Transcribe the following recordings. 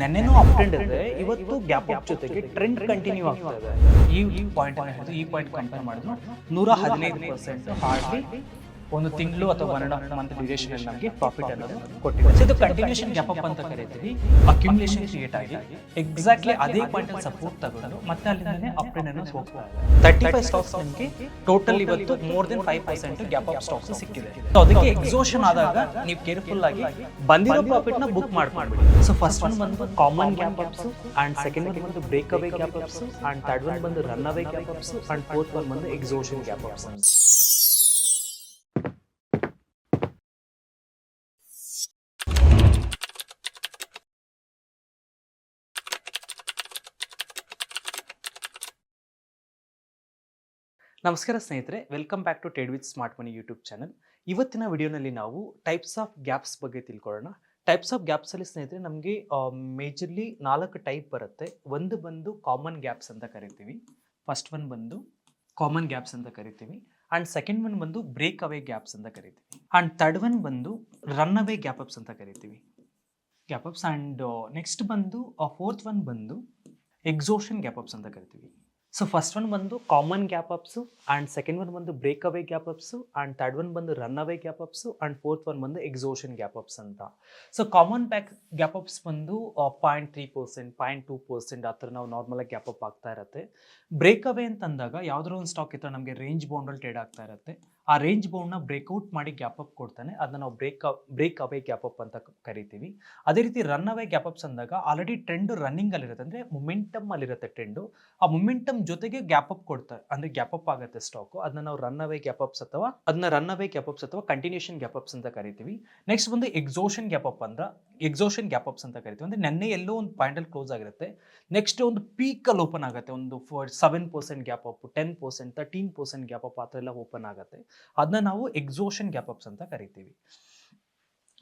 ನೆನ್ನೆನೂ up trend ಇದೆ, ಇವತ್ತು gap up ಜೊತೆಗೆ ಟ್ರೆಂಡ್ ಕಂಟಿನ್ಯೂ ಆಗ್ತಾ ಇದೆ. ಈ ಪಾಯಿಂಟ್ ಈ ಪಾಯಿಂಟ್ ಕಂಪೇರ್ ಮಾಡಿದ್ರು ನೂರ ಹದಿನೈದು ಪರ್ಸೆಂಟ್ ಹಾರ್ಡ್ಲಿ ಒಂದು ತಿಂಗಳು ಅಥವಾ one and half month duration ಅಲ್ಲಿ ನಮಗೆ ಪ್ರಾಫಿಟ್ ಅನ್ನೋದು ಕೊಟ್ಟಿದೆ ಇದು ಕಂಟಿನ್ಯೂಷನ್ ಗ್ಯಾಪ್ ಅಪ್ ಅಂತ ಕರೀತೀವಿ. ಅಕ್ಯುಮುಲೇಷನ್ ಕ್ರಿಯೇಟ್ ಆಗಿ ಎಕ್ಸಾಕ್ಟ್ಲಿ ಅದೇ ಪಾಯಿಂಟ್ ಅಲ್ಲಿ ಸಪೋರ್ಟ್ ತಗೊಂಡು ಮತ್ತೆ ಅಲ್ಲಿಂದನೇ ಅಪ್ ಟ್ರೆಂಡ್ ಅನ್ನೋದು ಹೋಗ್ತಾ ಇದೆ ತರ್ಟಿ ಫೈವ್ ಸ್ಟಾಕ್ಸ್ ನಮಗೆ ಟೋಟಲ್ ಇವತ್ತು more than five percent gap up stocks ಸಿಕ್ಕಿದೆ. ಸೊ ಅದಕ್ಕೆ ಎಕ್ಸೋಷನ್ ಆದಾಗ ನೀವು ಕೇರ್ಫುಲ್ ಆಗಿ ಬಂದಿರೋ ಪ್ರಾಫಿಟ್ನ ಬುಕ್ ಮಾಡ್ಕೊಂಡ್ಬಿಡಿ ಸೊ ಫಸ್ಟ್ ಒನ್ ಬಂದು common gap ups and second one ಬಂದು breakaway gap ups and third one ಬಂದು runaway gap ups and fourth one ಬಂದು ಎಕ್ಸೋಷನ್ ಗ್ಯಾಪ್ ಅಪ್ಸ್ ನಮಸ್ಕಾರ ಸ್ನೇಹಿತರೆ welcome back to trade with smart money YouTube channel ಇವತ್ತಿನ ವಿಡಿಯೋನಲ್ಲಿ ನಾವು types of gaps ಬಗ್ಗೆ ತಿಳ್ಕೊಳ್ಳೋಣ. ಟೈಪ್ಸ್ ಆಫ್ ಗ್ಯಾಪ್ಸಲ್ಲಿ ಸ್ನೇಹಿತರೆ, ನಮಗೆ ಮೇಜರ್ಲಿ ನಾಲ್ಕು ಟೈಪ್ ಬರುತ್ತೆ. ಒಂದು ಬಂದು ಕಾಮನ್ ಗ್ಯಾಪ್ಸ್ ಅಂತ ಕರಿತೀವಿ. ಫಸ್ಟ್ ಒನ್ ಬಂದು ಕಾಮನ್ ಗ್ಯಾಪ್ಸ್ ಅಂತ ಕರಿತೀವಿ. ಆ್ಯಂಡ್ ಸೆಕೆಂಡ್ ಒನ್ ಬಂದು ಬ್ರೇಕ್ ಅವೇ ಗ್ಯಾಪ್ಸ್ ಅಂತ ಕರಿತೀವಿ. ಆ್ಯಂಡ್ ಥರ್ಡ್ ಒನ್ ಬಂದು ರನ್ ಅವೇ ಗ್ಯಾಪ್ ಅಪ್ಸ್ ಅಂತ ಕರಿತೀವಿ. ಗ್ಯಾಪ್ ಅಪ್ಸ್ ಆ್ಯಂಡ್ ನೆಕ್ಸ್ಟ್ ಬಂದು ಫೋರ್ತ್ ಒನ್ ಬಂದು ಎಕ್ಸೋಷನ್ ಗ್ಯಾಪ್ ಅಪ್ಸ್ ಅಂತ ಕರಿತೀವಿ. ಸೊ ಫಸ್ಟ್ ಒನ್ ಬಂದು common gap ups and second one ಬಂದು breakaway gap ups and third one ಬಂದು runaway gap ups and fourth one ಬಂದು ಎಕ್ಸೋಷನ್ ಗ್ಯಾಪ್ ಅಪ್ಸ್ ಅಂತ. So common back gap ups ಬಂದು point three percent point two percent ಆ ಥರ ನಾವು ನಾರ್ಮಲಾಗಿ gap up ಆಗ್ತಾ ಇರುತ್ತೆ. ಬ್ರೇಕ್ ಅವೇ ಅಂತಂದಾಗ ಯಾವುದೋ ಒಂದು ಸ್ಟಾಕ್ ಇತ್ತು, ನಮಗೆ ರೇಂಜ್ ಬೌಂಡಲ್ಲಿ ಟ್ರೇಡ್ ಆಗ್ತಾ ಇರುತ್ತೆ. ಆ ರೇಂಜ್ ಬೌಂಡ್ನ ಬ್ರೇಕ್ಔಟ್ ಮಾಡಿ ಗ್ಯಾಪ್ ಅಪ್ ಕೊಡ್ತಾನೆ. ಅದನ್ನ ನಾವು ಬ್ರೇಕ್ ಬ್ರೇಕ್ ಅವೇ ಅಪ್ ಅಂತ ಕರಿತೀವಿ. ಅದೇ ರೀತಿ ರನ್ ಅವೇ ಗ್ಯಾಪ್ ಅಪ್ಸ್ ಅಂದಾಗ ಆಲ್ರೆಡಿ ಟ್ರೆಂಡ್ ರನ್ನಿಂಗ್ ಅಲ್ಲಿರುತ್ತೆ. ಅಂದರೆ ಮೊಮೆಂಟಮ್ ಅಲ್ಲಿರುತ್ತೆ ಟ್ರೆಂಡು ಆ ಮೊಮೆಂಟಮ್ ಜೊತೆಗೆ ಗ್ಯಾಪ್ ಅಪ್ ಕೊಡ್ತಾರೆ ಅಂದರೆ ಅಪ್ ಆಗುತ್ತೆ ಸ್ಟಾಕು ಅದನ್ನ ನಾವು ರನ್ ಅವೇ ಗ್ಯಾಪ್ ಅಪ್ಸ್ ಅಥವಾ, ಅದನ್ನ ರನ್ ಅವೇ ಗ್ಯಾಪ್ ಅಪ್ಸ್ ಅಥವಾ ಕಂಟಿನ್ಯೂಷನ್ ಗ್ಯಾಪ್ ಅಪ್ಸ್ ಅಂತ ಕರಿತೀವಿ. ನೆಕ್ಸ್ಟ್ ಬಂದು ಎಕ್ಸೋಷನ್ ಗ್ಯಾಪ್ ಅಪ್ ಅಂದ್ರೆ ಎಕ್ಸೋಷನ್ ಗ್ಯಾಪ್ ಅಪ್ಸ್ ಅಂತ ಕರಿತೀವಿ. ಅಂದರೆ ನೆನ್ನೆ ಎಲ್ಲೋ ಒಂದು ಪಾಯಿಂಟಲ್ಲಿ ಕ್ಲೋಸ್ ಆಗಿರುತ್ತೆ. ನೆಕ್ಸ್ಟ್ ಒಂದು ಪೀಕಲ್ಲಿ ಓಪನ್ ಆಗುತ್ತೆ. ಒಂದು four seven percent gap up ten percent thirteen percent gap up ಆ ಥರ ಎಲ್ಲ ಓಪನ್ ಆಗುತ್ತೆ. ಅದನ್ನ ನಾವು ಎಕ್ಸೋಷನ್ ಗ್ಯಾಪ್ ಅಪ್ಸ್ ಅಂತ ಕರಿತೀವಿ.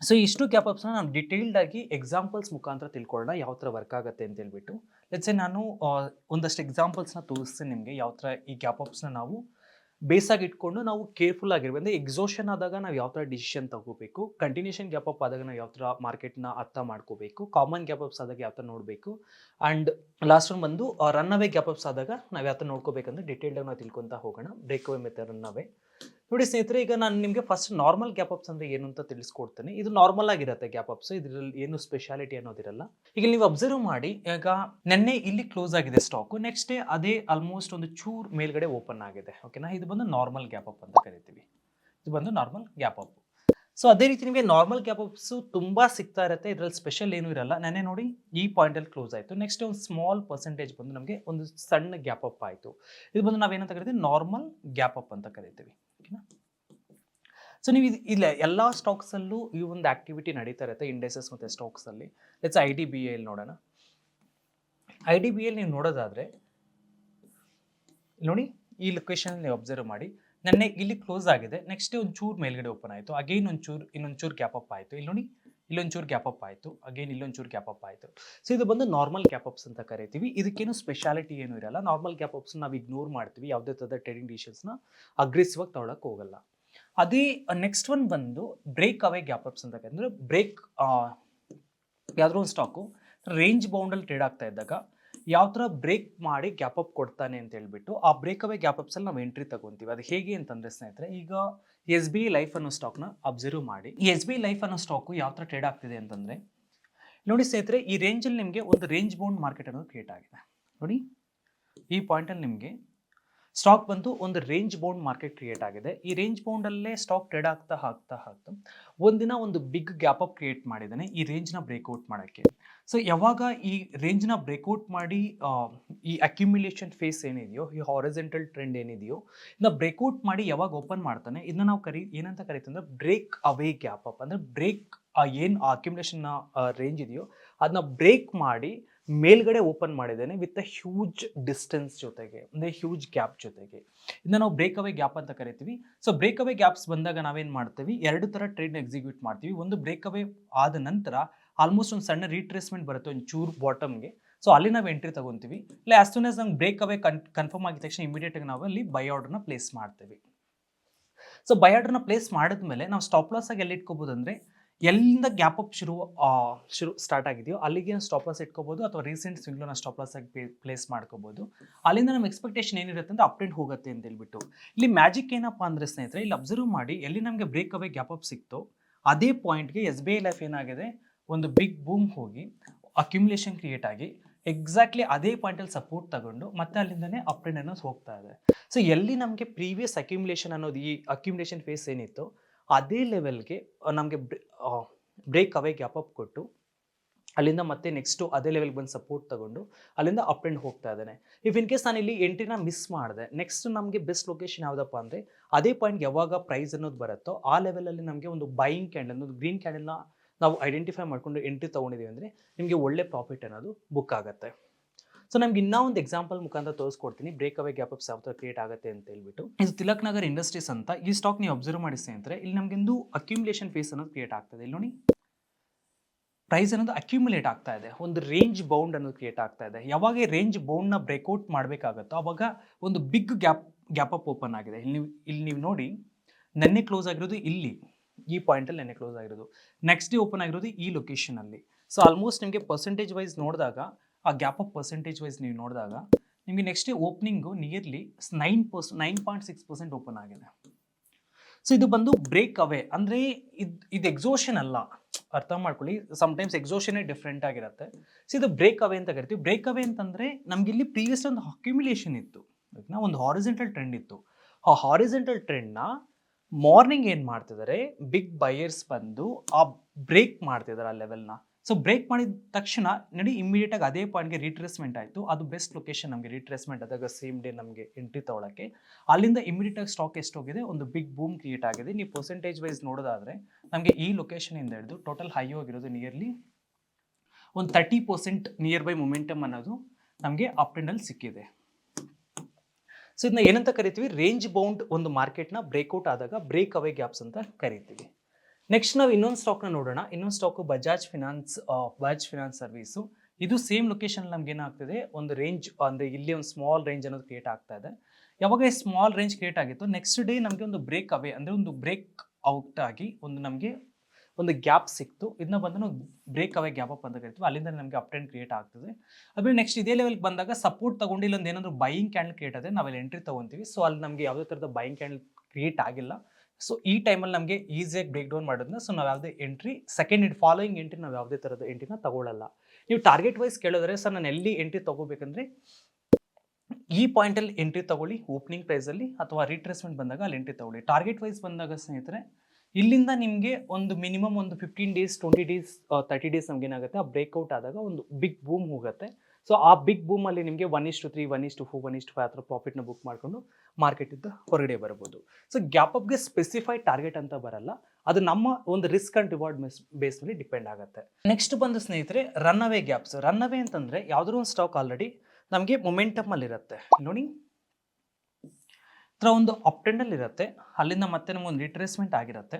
ಸೊ ಇಷ್ಟು ಗ್ಯಾಪ್ ಅಪ್ಸ್ನ ನಾವು ಡಿಟೇಲ್ಡ್ ಆಗಿ ಎಕ್ಸಾಂಪಲ್ಸ್ ಮುಖಾಂತರ ತಿಳ್ಕೊಳ್ಳೋಣ ಯಾವ ಥರ ವರ್ಕ್ ಆಗುತ್ತೆ ಅಂತ ಹೇಳ್ಬಿಟ್ಟು. ಲೆಟ್ಸೆ ನಾನು ಒಂದಷ್ಟು ಎಕ್ಸಾಂಪಲ್ಸ್ನ ತೋರಿಸ್ತೀನಿ ನಿಮಗೆ ಯಾವ ಥರ ಈ ಗ್ಯಾಪ್ ಅಪ್ಸ್ನ ನಾವು ಬೇಸಾಗಿ ಇಟ್ಕೊಂಡು ನಾವು ಕೇರ್ಫುಲ್ ಆಗಿರ್ಬೇಕು. ಅಂದರೆ ಎಕ್ಸೋಷನ್ ಆದಾಗ ನಾವು ಯಾವ ಥರ ಡಿಸಿಷನ್ ತಗೋಬೇಕು ಕಂಟಿನ್ಯೂಷನ್ ಗ್ಯಾಪ್ ಅಪ್ ಆದಾಗ ನಾವು ಯಾವ ಥರ ಮಾರ್ಕೆಟ್ನ ಅರ್ಥ ಮಾಡ್ಕೋಬೇಕು ಕಾಮನ್ ಗ್ಯಾಪ್ ಅಪ್ಸ್ ಆದಾಗ ಯಾವ ಥರ ನೋಡಬೇಕು ಆ್ಯಂಡ್ ಲಾಸ್ಟ್ ಒನ್ ಬಂದು ರನ್ ಅವೇ ಗ್ಯಾಪ್ ಅಪ್ಸ್ ಆದಾಗ ನಾವು ಯಾವ ಥರ ನೋಡ್ಕೋಬೇಕಂದ್ರೆ ಡಿಟೇಲ್ಡಾಗಿ ನಾವು ತಿಳ್ಕೊತಾ ಹೋಗೋಣ. ಬ್ರೇಕ್ ಅವೇ ಮೆಥಡ್ ರನ್ ಅವೇ ನೋಡಿ ಸ್ನೇಹಿತರೆ, ಈಗ ನಾನು ನಿಮಗೆ ಫಸ್ಟ್ ನಾರ್ಮಲ್ ಗ್ಯಾಪ್ ಅಪ್ಸ್ ಅಂದರೆ ಏನು ಅಂತ ತಿಳಿಸ್ಕೊಡ್ತೇನೆ. ಇದು ನಾರ್ಮಲ್ ಆಗಿರುತ್ತೆ ಗ್ಯಾಪ್ ಅಪ್ಸ್ ಇದರಲ್ಲಿ ಏನು ಸ್ಪೆಷಾಲಿಟಿ ಅನ್ನೋದಿರಲ್ಲ. ಈಗ ನೀವು ಅಬ್ಸರ್ವ್ ಮಾಡಿ, ಈಗ ನೆನ್ನೆ ಇಲ್ಲಿ ಕ್ಲೋಸ್ ಆಗಿದೆ ಸ್ಟಾಕು ನೆಕ್ಸ್ಟ್ ಡೇ ಅದೇ ಆಲ್ಮೋಸ್ಟ್ ಒಂದು ಚೂರ್ ಮೇಲ್ಗಡೆ ಓಪನ್ ಆಗಿದೆ. ಓಕೆನಾ ಇದು ಬಂದು ನಾರ್ಮಲ್ ಗ್ಯಾಪ್ ಅಪ್ ಅಂತ ಕರಿತೀವಿ. ಇದು ಬಂದು ನಾರ್ಮಲ್ ಗ್ಯಾಪ್ ಅಪ್ ಸೊ ಅದೇ ರೀತಿ ನಿಮಗೆ ನಾರ್ಮಲ್ ಗ್ಯಾಪ್ ಅಪ್ಸು ತುಂಬ ಸಿಗ್ತಾ ಇರುತ್ತೆ. ಇದರಲ್ಲಿ ಸ್ಪೆಷಲ್ ಏನೂ ಇರಲ್ಲ. ನೆನ್ನೆ ನೋಡಿ ಈ ಪಾಯಿಂಟಲ್ಲಿ ಕ್ಲೋಸ್ ಆಯಿತು. ನೆಕ್ಸ್ಟ್ ಒಂದು ಸ್ಮಾಲ್ ಪರ್ಸೆಂಟೇಜ್ ಬಂದು ನಮಗೆ ಒಂದು ಸಣ್ಣ ಗ್ಯಾಪ್ ಅಪ್ ಆಯಿತು. ಇದು ಬಂದು ನಾವೇನಂತ ಕರಿತೀವಿ? ನಾರ್ಮಲ್ ಗ್ಯಾಪ್ ಅಪ್ ಅಂತ ಕರಿತೀವಿ. ಓಕೆನಾ ಸೊ ನೀವು ಇದು ಇಲ್ಲ ಎಲ್ಲ ಸ್ಟಾಕ್ಸಲ್ಲೂ ಈ ಒಂದು ಆ್ಯಕ್ಟಿವಿಟಿ ನಡೀತಾ ಇರುತ್ತೆ ಇಂಡೆಸಸ್ ಮತ್ತು ಸ್ಟಾಕ್ಸಲ್ಲಿ let's I D B L ನೋಡೋಣ. ಐ ಡಿ ಬಿ ಎಲ್ ನೀವು ನೋಡೋದಾದರೆ, ನೋಡಿ, ಈ ಲೊಕೇಶನ್ ನೀವು ಅಬ್ಸರ್ವ್ ಮಾಡಿ. ನೆನ್ನೆ ಇಲ್ಲಿ ಕ್ಲೋಸ್ ಆಗಿದೆ ನೆಕ್ಸ್ಟ್ ಒಂದು ಚೂರು ಮೇಲ್ಗಡೆ ಓಪನ್ ಆಯಿತು. ಅಗೈನ್ ಒಂದು ಚೂರು ಇನ್ನೊಂದು ಚೂರು ಗ್ಯಾಪ್ ಅಪ್ ಆಯಿತು. ಇಲ್ಲಿ ನೋಡಿ ಇಲ್ಲೊಂದು ಗ್ಯಾಪಪ್ ಆಯಿತು. ಅಗೇನ್ ಇಲ್ಲೊಂಚೂರು ಗ್ಯಾಪಪ್ ಆಯಿತು. ಸೊ ಇದು ಬಂದು ನಾರ್ಮಲ್ ಗ್ಯಾಪಪ್ಸ್ ಅಂತ ಕರಿತೀವಿ. ಇದಕ್ಕೇನು ಸ್ಪೆಷಾಲಿಟಿ ಏನು ಇರಲ್ಲ. ನಾರ್ಮಲ್ ಗ್ಯಾಪ್ ಅಪ್ಸ್ ನಾವು ಇಗ್ನೋರ್ ಮಾಡ್ತೀವಿ. ಯಾವುದೇ ಥರದ ಟ್ರೇಡಿಂಗ್ ಡಿಶನ್ಸ್ನ ಅಗ್ರೆಸಿವ್ ಆಗಿ ತೊಗೊಳಕ್ಕೆ ಹೋಗಲ್ಲ. ಅದೇ ನೆಕ್ಸ್ಟ್ ಒನ್ ಬಂದು ಬ್ರೇಕ್ ಅವೇ ಗ್ಯಾಪ್ ಅಪ್ಸ್ ಅಂತ ಅಂದರೆ ಬ್ರೇಕ್ ಯಾವುದೋ ಒಂದು ಸ್ಟಾಕು ರೇಂಜ್ ಬೌಂಡಲ್ಲಿ ಟ್ರೇಡ್ ಆಗ್ತಾ ಇದ್ದಾಗ ಯಾವ ಥರ ಬ್ರೇಕ್ ಮಾಡಿ ಗ್ಯಾಪ್ ಅಪ್ ಕೊಡ್ತಾನೆ ಅಂತ ಹೇಳ್ಬಿಟ್ಟು ಆ ಬ್ರೇಕ್ ಅವೇ ಗ್ಯಾಪಪ್ಸಲ್ಲಿ ನಾವು ಎಂಟ್ರಿ ತಗೊತೀವಿ. ಅದು ಹೇಗೆ ಅಂತಂದರೆ ಸ್ನೇಹಿತರೆ, ಈಗ ಎಸ್ ಬಿ ಲೈಫ್ ಅನ್ನೋ ಸ್ಟಾಕ್ನ ಅಬ್ಸರ್ವ್ ಮಾಡಿ. ಎಸ್ ಬಿ ಲೈಫ್ ಅನ್ನೋ ಸ್ಟಾಕು ಯಾವ ಥರ ಟ್ರೇಡ್ ಆಗ್ತಿದೆ ಅಂತಂದರೆ, ನೋಡಿ ಸ್ನೇಹಿತರೆ, ಈ ರೇಂಜಲ್ಲಿ ನಿಮಗೆ ಒಂದು ರೇಂಜ್ ಬೌಂಡ್ ಮಾರ್ಕೆಟ್ ಅನ್ನೋದು ಕ್ರಿಯೇಟ್ ಆಗಿದೆ. ನೋಡಿ, ಈ ಪಾಯಿಂಟಲ್ಲಿ ನಿಮಗೆ ಸ್ಟಾಕ್ ಬಂದು ಒಂದು ರೇಂಜ್ ಬೌಂಡ್ ಮಾರ್ಕೆಟ್ ಕ್ರಿಯೇಟ್ ಆಗಿದೆ. ಈ ರೇಂಜ್ ಬೌಂಡಲ್ಲೇ ಸ್ಟಾಕ್ ಟ್ರೇಡ್ ಆಗ್ತಾ ಆಗ್ತಾ ಆಗ್ತಾ ಒಂದಿನ ಒಂದು ಬಿಗ್ ಗ್ಯಾಪ್ ಅಪ್ ಕ್ರಿಯೇಟ್ ಮಾಡಿದ್ದಾನೆ. ಈ ರೇಂಜ್ನ ಬ್ರೇಕ್ಔಟ್ ಮಾಡೋಕ್ಕೆ. ಸೊ ಯಾವಾಗ ಈ ರೇಂಜ್ನ ಬ್ರೇಕ್ಔಟ್ ಮಾಡಿ ಈ ಅಕ್ಯುಮಿಲೇಷನ್ ಫೇಸ್ ಏನಿದೆಯೋ, ಈ ಹಾರಿಜೆಂಟಲ್ ಟ್ರೆಂಡ್ ಏನಿದೆಯೋ ಇದನ್ನ ಬ್ರೇಕ್ಔಟ್ ಮಾಡಿ ಯಾವಾಗ ಓಪನ್ ಮಾಡ್ತಾನೆ, ಇದನ್ನ ನಾವು ಕರಿ, ಏನಂತ ಕರಿತೀವಿ ಅಂದರೆ ಬ್ರೇಕ್ ಅವೇ ಗ್ಯಾಪ್ ಅಪ್ ಅಂದರೆ ಬ್ರೇಕ್ ಏನು ಅಕ್ಯುಮಿಲೇಷನ್ನ ರೇಂಜ್ ಇದೆಯೋ, ಅದನ್ನ ಬ್ರೇಕ್ ಮಾಡಿ ಮೇಲ್ಗಡೆ ಓಪನ್ ಮಾಡಿದ್ದೇನೆ ವಿತ್ ಅ ಹ್ಯೂಜ್ ಡಿಸ್ಟೆನ್ಸ್ ಜೊತೆಗೆ, ಅಂದರೆ ಹ್ಯೂಜ್ ಗ್ಯಾಪ್ ಜೊತೆಗೆ. ಇದನ್ನ ನಾವು ಬ್ರೇಕ್ ಅವೇ ಗ್ಯಾಪ್ ಅಂತ ಕರಿತೀವಿ. ಸೊ ಬ್ರೇಕ್ ಅವೇ ಗ್ಯಾಪ್ಸ್ ಬಂದಾಗ ನಾವೇನು ಮಾಡ್ತೀವಿ? ಎರಡು ಥರ ಟ್ರೇಡ್ ಎಕ್ಸಿಕ್ಯೂಟ್ ಮಾಡ್ತೀವಿ. ಒಂದು ಬ್ರೇಕ್ ಅವೇ ಆದ ನಂತರ ಆಲ್ಮೋಸ್ಟ್ ಒಂದು ಸಣ್ಣ ರೀಟ್ರೇಸ್ಮೆಂಟ್ ಬರುತ್ತೆ ಒಂದು ಚೂರ್ ಬಾಟಮ್ಗೆ ಸೊ ಅಲ್ಲಿ ನಾವು ಎಂಟ್ರಿ ತಗೊಂತೀವಿ. ಇಲ್ಲ ಆಸ್ ಸೂನ್ ಆಸ್ ನಂಗೆ ಬ್ರೇಕ್ ಅವೇ ಕನ್ ಕನ್ಫರ್ಮ್ ಆಗಿದ ತಕ್ಷಣ ಇಮಿಡಿಯೇಟಾಗಿ ನಾವು ಅಲ್ಲಿ ಬೈ ಆರ್ಡರ್ನ ಪ್ಲೇಸ್ ಮಾಡ್ತೀವಿ. ಸೊ ಬೈ ಆರ್ಡರ್ನ ಪ್ಲೇಸ್ ಮಾಡಿದ್ಮೇಲೆ ನಾವು ಸ್ಟಾಪ್ ಲಾಸ್ ಆಗಿ ಎಲ್ಲಿ ಇಟ್ಕೋಬೋದು ಅಂದರೆ ಎಲ್ಲಿಂದ ಗ್ಯಾಪ್ ಅಪ್ ಶುರು ಶುರು ಸ್ಟಾರ್ಟ್ ಆಗಿದೆಯೋ ಅಲ್ಲಿಗೆ ಸ್ಟಾಪ್ ಲಾಸ್ ಇಟ್ಕೋಬೋದು ಅಥವಾ ರೀಸೆಂಟ್ ಸ್ವಿಂಗ್ಲನ್ನ ಸ್ಟಾಪ್ ಲಾಸ್ ಆಗಿ ಪ್ಲೇಸ್ ಮಾಡ್ಕೋಬೋದು. ಅಲ್ಲಿಂದ ನಮ್ಮ ಎಕ್ಸ್ಪೆಕ್ಟೇಷನ್ ಏನಿರುತ್ತೆ ಅಂದ್ರೆ ಅಪ್ ಹೋಗುತ್ತೆ ಅಂತ ಹೇಳ್ಬಿಟ್ಟು. ಇಲ್ಲಿ ಮ್ಯಾಜಿಕ್ ಏನಪ್ಪ ಅಂದ್ರೆ ಸ್ನೇಹಿತರೆ, ಇಲ್ಲಿ ಅಬ್ಸರ್ವ್ ಮಾಡಿ ಎಲ್ಲಿ ನಮಗೆ ಬ್ರೇಕ್ ಅವೇ ಗ್ಯಾಪ್ ಅಪ್ ಸಿಕ್ತೋ ಅದೇ ಪಾಯಿಂಟ್ಗೆ ಎಸ್ ಬಿ ಐ ಲೈಫ್ ಏನಾಗಿದೆ? ಒಂದು ಬಿಗ್ ಬೂಮ್ ಹೋಗಿ ಅಕ್ಯುಮುಲೇಷನ್ ಕ್ರಿಯೇಟ್ ಆಗಿ ಎಕ್ಸಾಕ್ಟ್ಲಿ ಅದೇ ಪಾಯಿಂಟಲ್ಲಿ ಸಪೋರ್ಟ್ ತಗೊಂಡು ಮತ್ತೆ ಅಲ್ಲಿಂದನೇ ಅಪ್ ಟ್ರೆಂಡ್ ಅನ್ನೋದು ಹೋಗ್ತಾ ಇದೆ. ಸೊ ಎಲ್ಲಿ ನಮಗೆ ಪ್ರೀವಿಯಸ್ ಅಕ್ಯುಮುಲೇಷನ್ ಅನ್ನೋದು ಈ ಅಕ್ಯುಮುಲೇಷನ್ ಫೇಸ್ ಏನಿತ್ತು ಅದೇ ಲೆವೆಲ್ಗೆ ನಮಗೆ ಬ್ರೇಕ್ ಅವೇ ಗ್ಯಾಪ್ ಅಪ್ ಕೊಟ್ಟು, ಅಲ್ಲಿಂದ ಮತ್ತೆ ನೆಕ್ಸ್ಟು ಅದೇ ಲೆವೆಲ್ಗೆ ಬಂದು ಸಪೋರ್ಟ್ ತಗೊಂಡು, ಅಲ್ಲಿಂದ ಅಪ್ ಆ್ಯಂಡ್ ಹೋಗ್ತಾ ಇದ್ದಾನೆ. ಇಫ್ ಇನ್ ಕೇಸ್ ನಾನು ಇಲ್ಲಿ ಎಂಟ್ರಿನ ಮಿಸ್ ಮಾಡಿದೆ ನೆಕ್ಸ್ಟ್ ನಮಗೆ ಬೆಸ್ಟ್ ಲೊಕೇಶನ್ ಯಾವುದಪ್ಪ ಅಂದರೆ, ಅದೇ ಪಾಯಿಂಟ್ ಯಾವಾಗ ಪ್ರೈಸ್ ಅನ್ನೋದು ಬರುತ್ತೋ, ಆ ಲೆವೆಲಲ್ಲಿ ನಮಗೆ ಒಂದು ಬೈಯಿಂಗ್ ಕ್ಯಾಂಡಲ್ ಅನ್ನೋದು ಗ್ರೀನ್ ಕ್ಯಾಂಡಲ್ನ ನಾವು ಐಡೆಂಟಿಫೈ ಮಾಡಿಕೊಂಡು ಎಂಟ್ರಿ ತೊಗೊಂಡಿದ್ದೀವಿ ಅಂದರೆ, ನಿಮಗೆ ಒಳ್ಳೆ ಪ್ರಾಫಿಟ್ ಅನ್ನೋದು ಬುಕ್ ಆಗುತ್ತೆ. ಸೊ ನಮ್ಗೆ ಇನ್ನೂ ಒಂದು ಎಕ್ಸಾಂಪಲ್ ಮುಖಾಂತರ ತೋರಿಸ್ಕೊಡ್ತೀನಿ. ಬ್ರೇಕ್ ಅವೇ ಗ್ಯಾಪ್ ಅಪ್ ಯಾವ ಥರ ಕ್ರಿಯೇಟ್ ಆಗುತ್ತೆ ಅಂತ ಹೇಳ್ಬಿಟ್ಟು. ಇದು ತಿಲಕ್ ನಗರ್ ಇಂಡಸ್ಟ್ರೀಸ್ ಅಂತ. ಈ ಸ್ಟಾಕ್ ನೀವು ಅಬ್ಸರ್ವ್ ಮಾಡಿ ಸ್ನೇಹಿತರೆ, ಇಲ್ಲಿ ನಮಗಿಂದು ಅಕ್ಯುಮುಲೇಷನ್ ಫೇಸ್ ಅನ್ನೋದು ಕ್ರಿಯೇಟ್ ಆಗ್ತದೆ. ಇಲ್ಲಿ ನೋಡಿ. ಪ್ರೈಸ್ ಅನ್ನೋದು ಅಕ್ಯುಮುಲೇಟ್ ಆಗ್ತಾ ಇದೆ. ಒಂದು ರೇಂಜ್ ಬೌಂಡ್ ಅನ್ನೋದು ಕ್ರಿಯೇಟ್ ಆಗ್ತಾ ಇದೆ. ಯಾವಾಗ ರೇಂಜ್ ಬೌಂಡ್ನ ಬ್ರೇಕ್ಔಟ್ ಮಾಡಬೇಕಾಗತ್ತೋ ಅವಾಗ ಒಂದು big gap gap up open ಆಗಿದೆ. ಇಲ್ಲಿ ಇಲ್ಲಿ ನೀವು ನೋಡಿ, ನೆನ್ನೆ ಕ್ಲೋಸ್ ಆಗಿರೋದು ಇಲ್ಲಿ. ಈ ಪಾಯಿಂಟಲ್ಲಿ ನೆನ್ನೆ ಕ್ಲೋಸ್ ಆಗಿರೋದು. ನೆಕ್ಸ್ಟ್ ಡೇ ಓಪನ್ ಆಗಿರೋದು ಈ ಲೊಕೇಶನಲ್ಲಿ ಸೊ ಆಲ್ಮೋಸ್ಟ್ ನಿಮಗೆ ಪರ್ಸೆಂಟೇಜ್ ವೈಸ್ ನೋಡಿದಾಗ ಆ ಗ್ಯಾಪ್ ಆಫ್ ಪರ್ಸೆಂಟೇಜ್ ವೈಸ್ ನೀವು ನೋಡಿದಾಗ ನಿಮಗೆ next day opening nearly nine purse nine point six percent open ಆಗಿದೆ. ಸೊ ಇದು ಬಂದು ಬ್ರೇಕ್ ಅವೇ ಅಂದರೆ ಇದು ಇದು ಎಕ್ಸೋಷನ್ ಅಲ್ಲ. ಅರ್ಥ ಮಾಡ್ಕೊಳ್ಳಿ ಸಮಟೈಮ್ಸ್ ಎಕ್ಸೋಷನೇ ಡಿಫ್ರೆಂಟ್ ಆಗಿರುತ್ತೆ. ಸೊ ಇದು ಬ್ರೇಕ್ ಅವೇ ಅಂತ ಕರಿತೀವಿ. ಬ್ರೇಕ್ ಅವೇ ಅಂತಂದರೆ ನಮಗೆ ಇಲ್ಲಿ ಪ್ರೀವಿಯಸ್ ಒಂದು ಅಕ್ಯುಮಿಲೇಷನ್ ಇತ್ತು. ಓಕೆನಾ ಒಂದು ಹಾರಿಜೆಂಟಲ್ ಟ್ರೆಂಡ್ ಇತ್ತು. ಆ ಹಾರಿಜೆಂಟಲ್ ಟ್ರೆಂಡ್ನ ಮಾರ್ನಿಂಗ್ ಏನು ಮಾಡ್ತಿದ್ದಾರೆ? ಬಿಗ್ ಬೈಯರ್ಸ್ ಬಂದು ಆ ಬ್ರೇಕ್ ಮಾಡ್ತಿದ್ದಾರೆ ಆ ಲೆವೆಲ್ನ ಸೊ ಬ್ರೇಕ್ ಮಾಡಿದ ತಕ್ಷಣ ನಡಿ ಇಮಿಡಿಯೇಟಾಗಿ ಅದೇ ಪಾಯಿಂಟ್ಗೆ ರೀಟ್ರೇಸ್ಮೆಂಟ್ ಆಯಿತು. ಅದು ಬೆಸ್ಟ್ ಲೊಕೇಶನ್ ನಮಗೆ ರೀಟ್ರೇಸ್ಮೆಂಟ್ ಆದಾಗ ಸೇಮ್ ಡೇ ನಮಗೆ ಎಂಟ್ರಿ ತೊಗೊಳಕ್ಕೆ. ಅಲ್ಲಿಂದ ಇಮಿಡಿಯೇಟಾಗಿ ಸ್ಟಾಕ್ ಎಷ್ಟೋಗಿದೆ? ಒಂದು ಬಿಗ್ ಬೂಮ್ ಕ್ರಿಯೇಟ್ ಆಗಿದೆ. ನೀವು ಪರ್ಸೆಂಟೇಜ್ ವೈಸ್ ನೋಡೋದಾದರೆ, ನಮಗೆ ಈ ಲೊಕೇಶನಿಂದ ಹಿಡಿದು ಟೋಟಲ್ ಹೈ ಹೋಗಿರೋದು ನಿಯರ್ಲಿ ಒಂದು thirty percent near by momentum ಅನ್ನೋದು ನಮಗೆ ಅಪ್ ಸಿಕ್ಕಿದೆ. ಸೊ ಇದನ್ನ ಏನಂತ ಕರಿತೀವಿ? ರೇಂಜ್ ಬೌಂಡ್ ಒಂದು ಮಾರ್ಕೆಟ್ನ ಬ್ರೇಕ್ಔಟ್ ಆದಾಗ ಬ್ರೇಕ್ ಅವೇ ಗ್ಯಾಪ್ಸ್ ಅಂತ ಕರಿತೀವಿ. ನೆಕ್ಸ್ಟ್ ನಾವು ಇನ್ನೊಂದು ಸ್ಟಾಕ್ನ ನೋಡೋಣ. ಇನ್ನೊಂದು stock Bajaj finance Bajaj finance service ಇದು ಸೇಮ್ ಲೊಕೇಶನ್ ನಮ್ಗೆ ಏನಾಗ್ತಿದೆ? ಒಂದು ರೇಂಜ್ ಅಂದರೆ ಇಲ್ಲಿ ಒಂದು ಸ್ಮಾಲ್ ರೇಂಜ್ ಅನ್ನೋದು ಕ್ರಿಯೇಟ್ ಆಗ್ತಾ ಇದೆ. ಯಾವಾಗ ಸ್ಮಾಲ್ ರೇಂಜ್ ಕ್ರಿಯೇಟ್ ಆಗಿತ್ತು ನೆಕ್ಸ್ಟ್ ಡೇ ನಮಗೆ ಒಂದು ಬ್ರೇಕ್ ಅವೇ ಅಂದರೆ ಒಂದು ಬ್ರೇಕ್ ಔಟ್ ಆಗಿ ಒಂದು ನಮಗೆ ಒಂದು ಗ್ಯಾಪ್ ಸಿಕ್ತು. ಇದನ್ನ ಬಂದು ಬ್ರೇಕ್ ಅವೇ ಗ್ಯಾಪ್ ಅಪ್ ಅಂತ ಕರಿತೀವಿ. ಅಲ್ಲಿಂದ ನಮಗೆ ಅಪ್ ಟ್ರೆಂಡ್ ಕ್ರಿಯೇಟ್ ಆಗ್ತದೆ. ಆಮೇಲೆ ನೆಕ್ಸ್ಟ್ ಇದೇ ಲೆವೆಲ್ಗೆ ಬಂದಾಗ ಸಪೋರ್ಟ್ ತಗೊಂಡು ಒಂದು ಏನಾದರೂ ಬೈಯಿಂಗ್ ಕ್ಯಾಂಡಲ್ ಕ್ರಿಯೇಟ್ ಆದರೆ ನಾವಲ್ಲಿ ಎಂಟ್ರಿ ತೊಗೊತೀವಿ. ಸೊ ಅಲ್ಲಿ ನಮಗೆ ಯಾವುದೇ ಥರದ ಬೈಯಿಂಗ್ ಕ್ಯಾಂಡಲ್ ಕ್ರಿಯೇಟ್ ಆಗಿಲ್ಲ. ಸೊ ಈ ಟೈಮಲ್ಲಿ ನಮಗೆ ಈಸಿಯಾಗಿ ಬ್ರೇಕ್ ಡೌನ್ ಮಾಡೋದನ್ನ ಸೊ ನಾವು ಯಾವುದೇ ಎಂಟ್ರಿ ಸೆಕೆಂಡ್ ಇಡ್ ಫಾಲೋಯಿಂಗ್ ಎಂಟ್ರಿ ನಾವು ಯಾವುದೇ ಥರದ ಎಂಟ್ರಿನ ತಗೊಳ್ಳಲ್ಲ ನೀವು ಟಾರ್ಗೆಟ್ ವೈಸ್ ಕೇಳಿದ್ರೆ ಸರ್ ನಾನು ಎಲ್ಲಿ ಎಂಟ್ರಿ ತಗೋಬೇಕಂದ್ರೆ, ಈ ಪಾಯಿಂಟಲ್ಲಿ ಎಂಟ್ರಿ ತಗೊಳ್ಳಿ ಓಪನಿಂಗ್ ಪ್ರೈಸಲ್ಲಿ ಅಥವಾ ರಿಟ್ರೇಸ್ಮೆಂಟ್ ಬಂದಾಗ ಅಲ್ಲಿ ಎಂಟ್ರಿ ತಗೊಳ್ಳಿ. ಟಾರ್ಗೆಟ್ ವೈಸ್ ಬಂದಾಗ ಸ್ನೇಹಿತರೆ ಇಲ್ಲಿಂದ ನಿಮಗೆ ಒಂದು ಮಿನಿಮಮ್ ಒಂದು fifteen days twenty days thirty days ನಮ್ಗೆ ಏನಾಗುತ್ತೆ? ಆ ಬ್ರೇಕ್ಔಟ್ ಆದಾಗ ಒಂದು ಬಿಗ್ ಬೂಮ್ ಹೋಗುತ್ತೆ. ಸೊ ಆ ಬಿಗ್ ಬೂಮಲ್ಲಿ ನಿಮಗೆ one is to three one is to four one ಇಷ್ಟು ಫೈವ್ ಹತ್ರ ಪ್ರಾಫಿಟ್ನ ಬುಕ್ ಮಾಡಿಕೊಂಡು ಮಾರ್ಕೆಟಿಂದ ಹೊರಗಡೆ ಬರ್ಬೋದು. ಸೊ ಗ್ಯಾಪ್ ಅಪ್ಗೆ ಸ್ಪೆಸಿಫೈಡ್ ಟಾರ್ಗೆಟ್ ಅಂತ ಬರಲ್ಲ. ಅದು ನಮ್ಮ ಒಂದು ರಿಸ್ಕ್ ಆ್ಯಂಡ್ ರಿವಾರ್ಡ್ ಬೇಸ್ ಮೇಲೆ ಡಿಪೆಂಡ್ ಆಗುತ್ತೆ. ನೆಕ್ಸ್ಟ್ ಬಂದು ಸ್ನೇಹಿತರೆ run away gaps run away ಅಂತಂದರೆ ಯಾವುದೋ ಒಂದು ಸ್ಟಾಕ್ ಆಲ್ರೆಡಿ ನಮಗೆ ಮೊಮೆಂಟಮ್ಮಲ್ಲಿರುತ್ತೆ ನೋಡಿ. ಥರ ಒಂದು ಅಪ್ಟೆಂಡಲ್ಲಿ ಇರುತ್ತೆ. ಅಲ್ಲಿಂದ ಮತ್ತೆ ನಮಗೊಂದು ರಿಟ್ರೇಸ್ಮೆಂಟ್ ಆಗಿರುತ್ತೆ.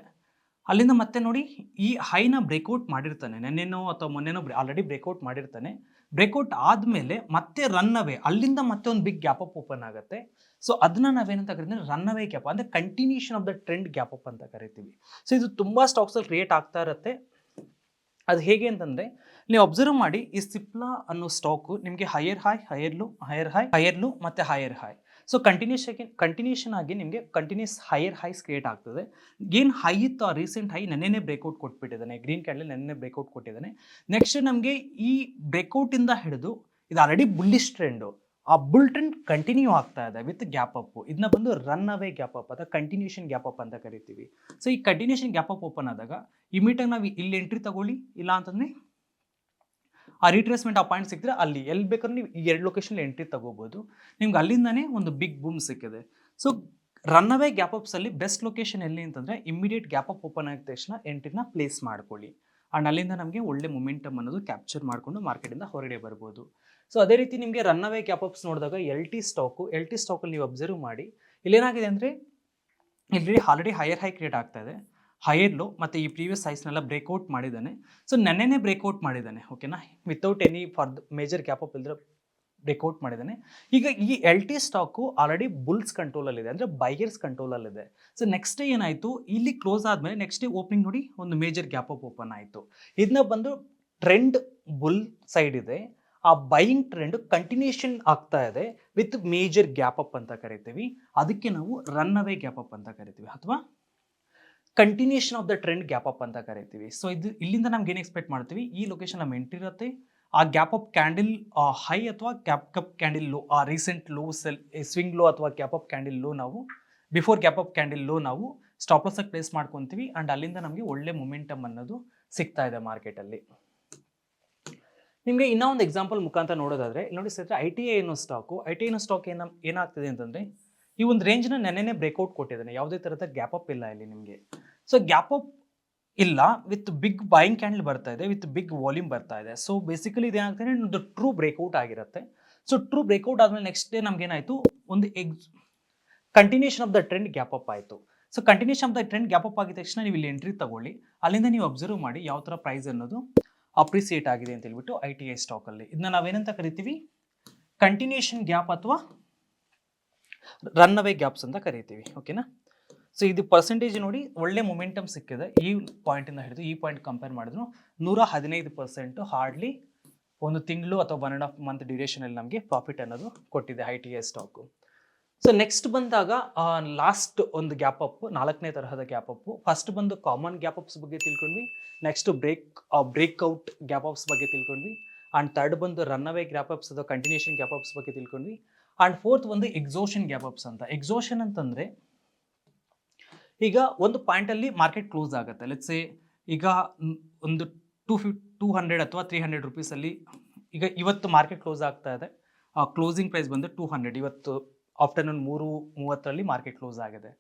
ಅಲ್ಲಿಂದ ಮತ್ತೆ ನೋಡಿ ಈ ಹೈನ ಬ್ರೇಕ್ಔಟ್ ಮಾಡಿರ್ತಾನೆ. ನೆನ್ನೆನೋ ಅಥವಾ ಮೊನ್ನೆನೋ ಆಲ್ರೆಡಿ ಬ್ರೇಕ್ಔಟ್ ಮಾಡಿರ್ತಾನೆ. ಬ್ರೇಕ್ಔಟ್ ಆದಮೇಲೆ ಮತ್ತೆ ರನ್ ಅವೇ ಅಲ್ಲಿಂದ ಮತ್ತೆ ಒಂದು ಬಿಗ್ ಗ್ಯಾಪ್ ಅಪ್ ಓಪನ್ ಆಗುತ್ತೆ. ಸೊ ಅದನ್ನ ನಾವೇನಂತ ಕರಿತೀವಿ? ರನ್ ಅವೇ ಗ್ಯಾಪ್ ಅಂದರೆ continuation of the trend gap up ಅಂತ ಕರಿತೀವಿ. ಸೊ ಇದು ತುಂಬ ಸ್ಟಾಕ್ಸಲ್ಲಿ ಕ್ರಿಯೇಟ್ ಆಗ್ತಾ ಇರುತ್ತೆ. ಅದು ಹೇಗೆ ಅಂತಂದರೆ, ನೀವು ಅಬ್ಸರ್ವ್ ಮಾಡಿ ಈ ಸಿಪ್ಲಾ ಅನ್ನೋ ಸ್ಟಾಕು ನಿಮಗೆ higher high higher low higher high higher low ಮತ್ತು ಹೈಯರ್ ಹೈ ಸೊ ಕಂಟಿನ್ಯೂಸ್ ಆಗಿ ಕಂಟಿನ್ಯೂಷನ್ ಆಗಿ ನಿಮಗೆ ಕಂಟಿನ್ಯೂಸ್ ಹೈಯರ್ ಹೈಸ್ ಕ್ರಿಯೇಟ್ ಆಗ್ತದೆ. ಏನು ಹೈ ಇತ್ತು ಆ ರೀಸೆಂಟ್ ಹೈ ನೆನ್ನೆ ಬ್ರೇಕ್ಔಟ್ ಕೊಟ್ಬಿಟ್ಟಿದ್ದಾನೆ. ಗ್ರೀನ್ ಕ್ಯಾಂಡಲ್ ನೆನ್ನೆ ಬ್ರೇಕ್ಔಟ್ ಕೊಟ್ಟಿದ್ದಾನೆ. ನೆಕ್ಸ್ಟ್ ನಮಗೆ ಈ ಬ್ರೇಕ್ಔಟಿಂದ ಹಿಡಿದು ಇದು ಆಲ್ರೆಡಿ ಬುಲ್ಲಿಶ್ ಟ್ರೆಂಡು ಆ ಬುಲ್ ಟ್ರೆಂಡ್ ಕಂಟಿನ್ಯೂ ಆಗ್ತಾ ಇದೆ ವಿತ್ ಗ್ಯಾಪ್ ಅಪ್ ಇದನ್ನ ಬಂದು ರನ್ ಅವೇ ಗ್ಯಾಪ್ ಅಪ್ ಅಥವಾ ಕಂಟಿನ್ಯೂಷನ್ ಗ್ಯಾಪ್ ಅಪ್ ಅಂತ ಕರಿತೀವಿ. ಸೊ ಈ ಕಂಟಿನ್ಯೂಷನ್ ಗ್ಯಾಪ್ ಅಪ್ ಓಪನ್ ಆದಾಗ ಇಮಿಟಾಗಿ ನಾವು ಇಲ್ಲಿ ಎಂಟ್ರಿ ತಗೊಳ್ಳಿ, ಇಲ್ಲ ಅಂತಂದರೆ ಆ ರೀಟ್ರೇಸ್ಮೆಂಟ್ ಆ ಪಾಯಿಂಟ್ ಸಿಕ್ಕಿದ್ರೆ ಅಲ್ಲಿ, ಎಲ್ಲಿ ಬೇಕಾದ್ರೂ ನೀವು ಎರಡು ಲೊಕೇಶನ್ ಎಂಟ್ರಿ ತಗೋಬೋದು. ನಿಮ್ಗೆ ಅಲ್ಲಿಂದನೇ ಒಂದು ಬಿಗ್ ಬೂಮ್ ಸಿಕ್ಕಿದೆ. ಸೊ ರನ್ ಅವೇ ಗ್ಯಾಪ್ ಅಪ್ಸಲ್ಲಿ ಬೆಸ್ಟ್ ಲೊಕೇಶನ್ ಎಲ್ಲಿ ಅಂತಂದರೆ ಇಮಿಡಿಯೇಟ್ ಗ್ಯಾಪ್ ಅಪ್ ಓಪನ್ ಆಗಿದ ತಕ್ಷಣ ಎಂಟ್ರಿನ ಪ್ಲೇಸ್ ಮಾಡ್ಕೊಳ್ಳಿ. ಆ್ಯಂಡ್ ಅಲ್ಲಿಂದ ನಮಗೆ ಒಳ್ಳೆ ಮೊಮೆಂಟಮ್ ಅನ್ನೋದು ಕ್ಯಾಪ್ಚರ್ ಮಾಡಿಕೊಂಡು ಮಾರ್ಕೆಟಿಂದ ಹೊರಗಡೆ ಬರ್ಬೋದು. ಸೊ ಅದೇ ರೀತಿ ನಿಮಗೆ ರನ್ ಅವೇ ಗ್ಯಾಪ್ ಅಪ್ಸ್ ನೋಡಿದಾಗ L T stock L T ಸ್ಟಾಕಲ್ಲಿ ನೀವು ಅಬ್ಸರ್ವ್ ಮಾಡಿ, ಇಲ್ಲೇನಾಗಿದೆ ಅಂದರೆ, ಇಲ್ಲಿ ಆಲ್ರೆಡಿ ಹೈಯರ್ ಹೈ ಕ್ರಿಯೇಟ್ ಆಗ್ತಾ ಇದೆ. ಹೈಯರ್ ಲೋ ಮತ್ತು ಈ ಪ್ರೀವಿಯಸ್ ಸೈಸ್ನೆಲ್ಲ ಬ್ರೇಕ್ಔಟ್ ಮಾಡಿದ್ದಾನೆ. ಸೊ, ನೆನ್ನೆನೇ ಬ್ರೇಕ್ಔಟ್ ಮಾಡಿದ್ದಾನೆ, ಓಕೆನಾ? Without any for major gap up ಇಲ್ಲದ್ರೆ ಬ್ರೇಕ್ಔಟ್ ಮಾಡಿದ್ದಾನೆ. ಈಗ ಈ L T stock already bulls ಕಂಟ್ರೋಲಲ್ಲಿದೆ, ಅಂದರೆ ಬೈಯರ್ಸ್ ಕಂಟ್ರೋಲಲ್ಲಿದೆ. ಸೊ, ನೆಕ್ಸ್ಟ್ ಡೇ ಏನಾಯಿತು? ಇಲ್ಲಿ ಕ್ಲೋಸ್ ಆದಮೇಲೆ ನೆಕ್ಸ್ಟ್ ಡೇ ಓಪನಿಂಗ್ ನೋಡಿ ಒಂದು ಮೇಜರ್ ಗ್ಯಾಪ್ ಅಪ್ ಓಪನ್ ಆಯಿತು. ಇದನ್ನ ಬಂದು ಟ್ರೆಂಡ್ ಬುಲ್ ಸೈಡ್ ಇದೆ. ಆ ಬೈಯಿಂಗ್ ಟ್ರೆಂಡ್ ಕಂಟಿನ್ಯೂಷನ್ ಆಗ್ತಾ ಇದೆ ವಿತ್ ಮೇಜರ್ ಗ್ಯಾಪ್ ಅಪ್ ಅಂತ ಕರಿತೀವಿ. ಅದಕ್ಕೆ ನಾವು ರನ್ ಅವೇ ಗ್ಯಾಪ್ ಅಪ್ ಅಂತ ಕರಿತೀವಿ ಅಥವಾ continuation of the trend gap up ಅಂತ ಕರಿತೀವಿ. ಸೊ ಇದು ಇಲ್ಲಿಂದ ನಮ್ಗೆ ಏನು ಎಕ್ಸ್ಪೆಕ್ಟ್ ಮಾಡ್ತೀವಿ? ಈ ಲೊಕೇಶನ್ ನಮ್ಮ ಎಂಟ್ರಿ ಇರುತ್ತೆ. ಆ ಗ್ಯಾಪ್ ಅಪ್ ಕ್ಯಾಂಡಲ್ ಹೈ ಅಥವಾ ಗ್ಯಾಪ್ ಕಪ್ ಕ್ಯಾಂಡಲ್ ಲೋ ಆ recent low sell swing low ಅಥವಾ ಗ್ಯಾಪ್ ಅಪ್ ಕ್ಯಾಂಡಲ್ ಲೋ ನಾವು before gap up candle low ನಾವು ಸ್ಟಾಪ್ ಪ್ಲೇಸ್ ಮಾಡ್ಕೊತೀವಿ. ಆ್ಯಂಡ್ ಅಲ್ಲಿಂದ ನಮಗೆ ಒಳ್ಳೆ ಮೊಮೆಂಟಮ್ ಅನ್ನೋದು ಸಿಗ್ತಾ ಇದೆ ಮಾರ್ಕೆಟಲ್ಲಿ ನಿಮಗೆ ಇನ್ನೂ ಒಂದು ಎಕ್ಸಾಂಪಲ್ ಮುಖಾಂತರ ನೋಡೋದಾದರೆ ನೋಡಿ ಸರ್ ಐ ಟಿ ಐ ಅನ್ನೋ stock I T I stock ಏನ, ಏನಾಗ್ತಿದೆ ಅಂತಂದರೆ ಈ ಒಂದು ರೇಂಜ್ನ ನೆನ್ನೆನೇ ಬ್ರೇಕ್ಔಟ್ ಕೊಟ್ಟಿದ್ದಾನೆ. ಯಾವುದೇ ಥರದ ಗ್ಯಾಪ್ ಅಪ್ ಇಲ್ಲ ಇಲ್ಲಿ ನಿಮಗೆ. ಸೊ ಗ್ಯಾಪ್ ಅಪ್ ಇಲ್ಲ ವಿತ್ ಬಿಗ್ ಬೈಯಿಂಗ್ ಕ್ಯಾಂಡಲ್ ಬರ್ತಾ ಇದೆ ವಿತ್ ಬಿಗ್ ವಾಲ್ಯೂಮ್ ಬರ್ತಾ ಇದೆ. ಸೊ ಬೇಸಿಕಲಿ ಇದೇನಾಗ್ತದೆ ಒಂದು ಟ್ರೂ ಬ್ರೇಕ್ಔಟ್ ಆಗಿರುತ್ತೆ. ಸೊ ಟ್ರೂ ಬ್ರೇಕ್ಔಟ್ ಆದಮೇಲೆ ನೆಕ್ಸ್ಟ್ ಡೇ ನಮ್ಗೇನಾಯಿತು ಒಂದು X continuation of the trend gap up ಆಯಿತು. So continuation of the trend gap up ಆಗಿದ ತಕ್ಷಣ ನೀವು ಇಲ್ಲಿ ಎಂಟ್ರಿ ತಗೊಳ್ಳಿ. ಅಲ್ಲಿಂದ ನೀವು ಅಬ್ಸರ್ವ್ ಮಾಡಿ ಯಾವ ಥರ ಪ್ರೈಸ್ ಅನ್ನೋದು ಅಪ್ರಿಸಿಯೇಟ್ ಆಗಿದೆ ಅಂತ ಹೇಳ್ಬಿಟ್ಟು ಐ ಟಿ ಐ ಸ್ಟಾಕಲ್ಲಿ ಇದನ್ನ ನಾವೇನಂತ ಕರಿತೀವಿ? ಕಂಟಿನ್ಯೂಷನ್ ಗ್ಯಾಪ್ ಅಥವಾ ರನ್ ಅವೇ ಗ್ಯಾಪ್ಸ್ ಅಂತ ಕರಿತೀವಿ ಓಕೆನಾ ಸೊ ಇದು ಪರ್ಸೆಂಟೇಜ್ ನೋಡಿ ಒಳ್ಳೆ ಮೊಮೆಂಟಮ್ ಸಿಕ್ಕಿದೆ. ಈ ಪಾಯಿಂಟಿಂದ ಹಿಡಿದು ಈ ಪಾಯಿಂಟ್ ಕಂಪೇರ್ ಮಾಡಿದ್ರು ನೂರ ಹದಿನೈದು ಪರ್ಸೆಂಟು ಹಾರ್ಡ್ಲಿ ಒಂದು ತಿಂಗಳು ಅಥವಾ ಒನ್ ಆ್ಯಂಡ್ ಹಾಫ್ ಮಂತ್ ಡ್ಯೂರೇಷನಲ್ಲಿ ನಮಗೆ ಪ್ರಾಫಿಟ್ ಅನ್ನೋದು ಕೊಟ್ಟಿದೆ I T A stock so next ಬಂದಾಗ ಲಾಸ್ಟ್ ಒಂದು ಗ್ಯಾಪ್ ಅಪ್ ನಾಲ್ಕನೇ ತರಹದ ಗ್ಯಾಪ್ ಅಪ್ ಫಸ್ಟ್ ಬಂದು ಕಾಮನ್ ಗ್ಯಾಪ್ ಅಪ್ಸ್ ಬಗ್ಗೆ ತಿಳ್ಕೊಂಡ್ವಿ next break breakout gap ups ಬಗ್ಗೆ ತಿಳ್ಕೊಂಡ್ವಿ ಆ್ಯಂಡ್ ತರ್ಡ್ ಬಂದು ರನ್ ಅವೇ ಗ್ಯಾಪ್ ಅಪ್ಸ್ ಅಥವಾ ಕಂಟಿನ್ಯೂಷನ್ ಗ್ಯಾಪ್ ಅಪ್ಸ್ ಬಗ್ಗೆ ತಿಳ್ಕೊಂಡ್ವಿ. ಆ್ಯಂಡ್ ಫೋರ್ತ್ ಒಂದು ಎಕ್ಸೋಷನ್ ಗ್ಯಾಪ್ ಅಪ್ಸ್ ಅಂತ. ಎಕ್ಸೋಷನ್ ಅಂತಂದರೆ ಈಗ ಒಂದು ಪಾಯಿಂಟಲ್ಲಿ ಮಾರ್ಕೆಟ್ ಕ್ಲೋಸ್ ಆಗುತ್ತೆ. ಲೆಟ್ಸ್ ಈಗ ಒಂದು ಟೂ ಫಿಫ್ ಟೂ ಹಂಡ್ರೆಡ್ ಅಥವಾ ತ್ರೀ ಹಂಡ್ರೆಡ್ ರುಪೀಸಲ್ಲಿ ಈಗ ಇವತ್ತು ಮಾರ್ಕೆಟ್ ಕ್ಲೋಸ್ ಆಗ್ತಾ ಇದೆ. ಕ್ಲೋಸಿಂಗ್ ಪ್ರೈಸ್ ಬಂದು ಟೂ ಹಂಡ್ರೆಡ್ ಇವತ್ತು ಆಫ್ಟರ್ನೂನ್ ಮೂರು, ಮೂವತ್ತರಲ್ಲಿ ಮಾರ್ಕೆಟ್ ಕ್ಲೋಸ್ ಆಗಿದೆ.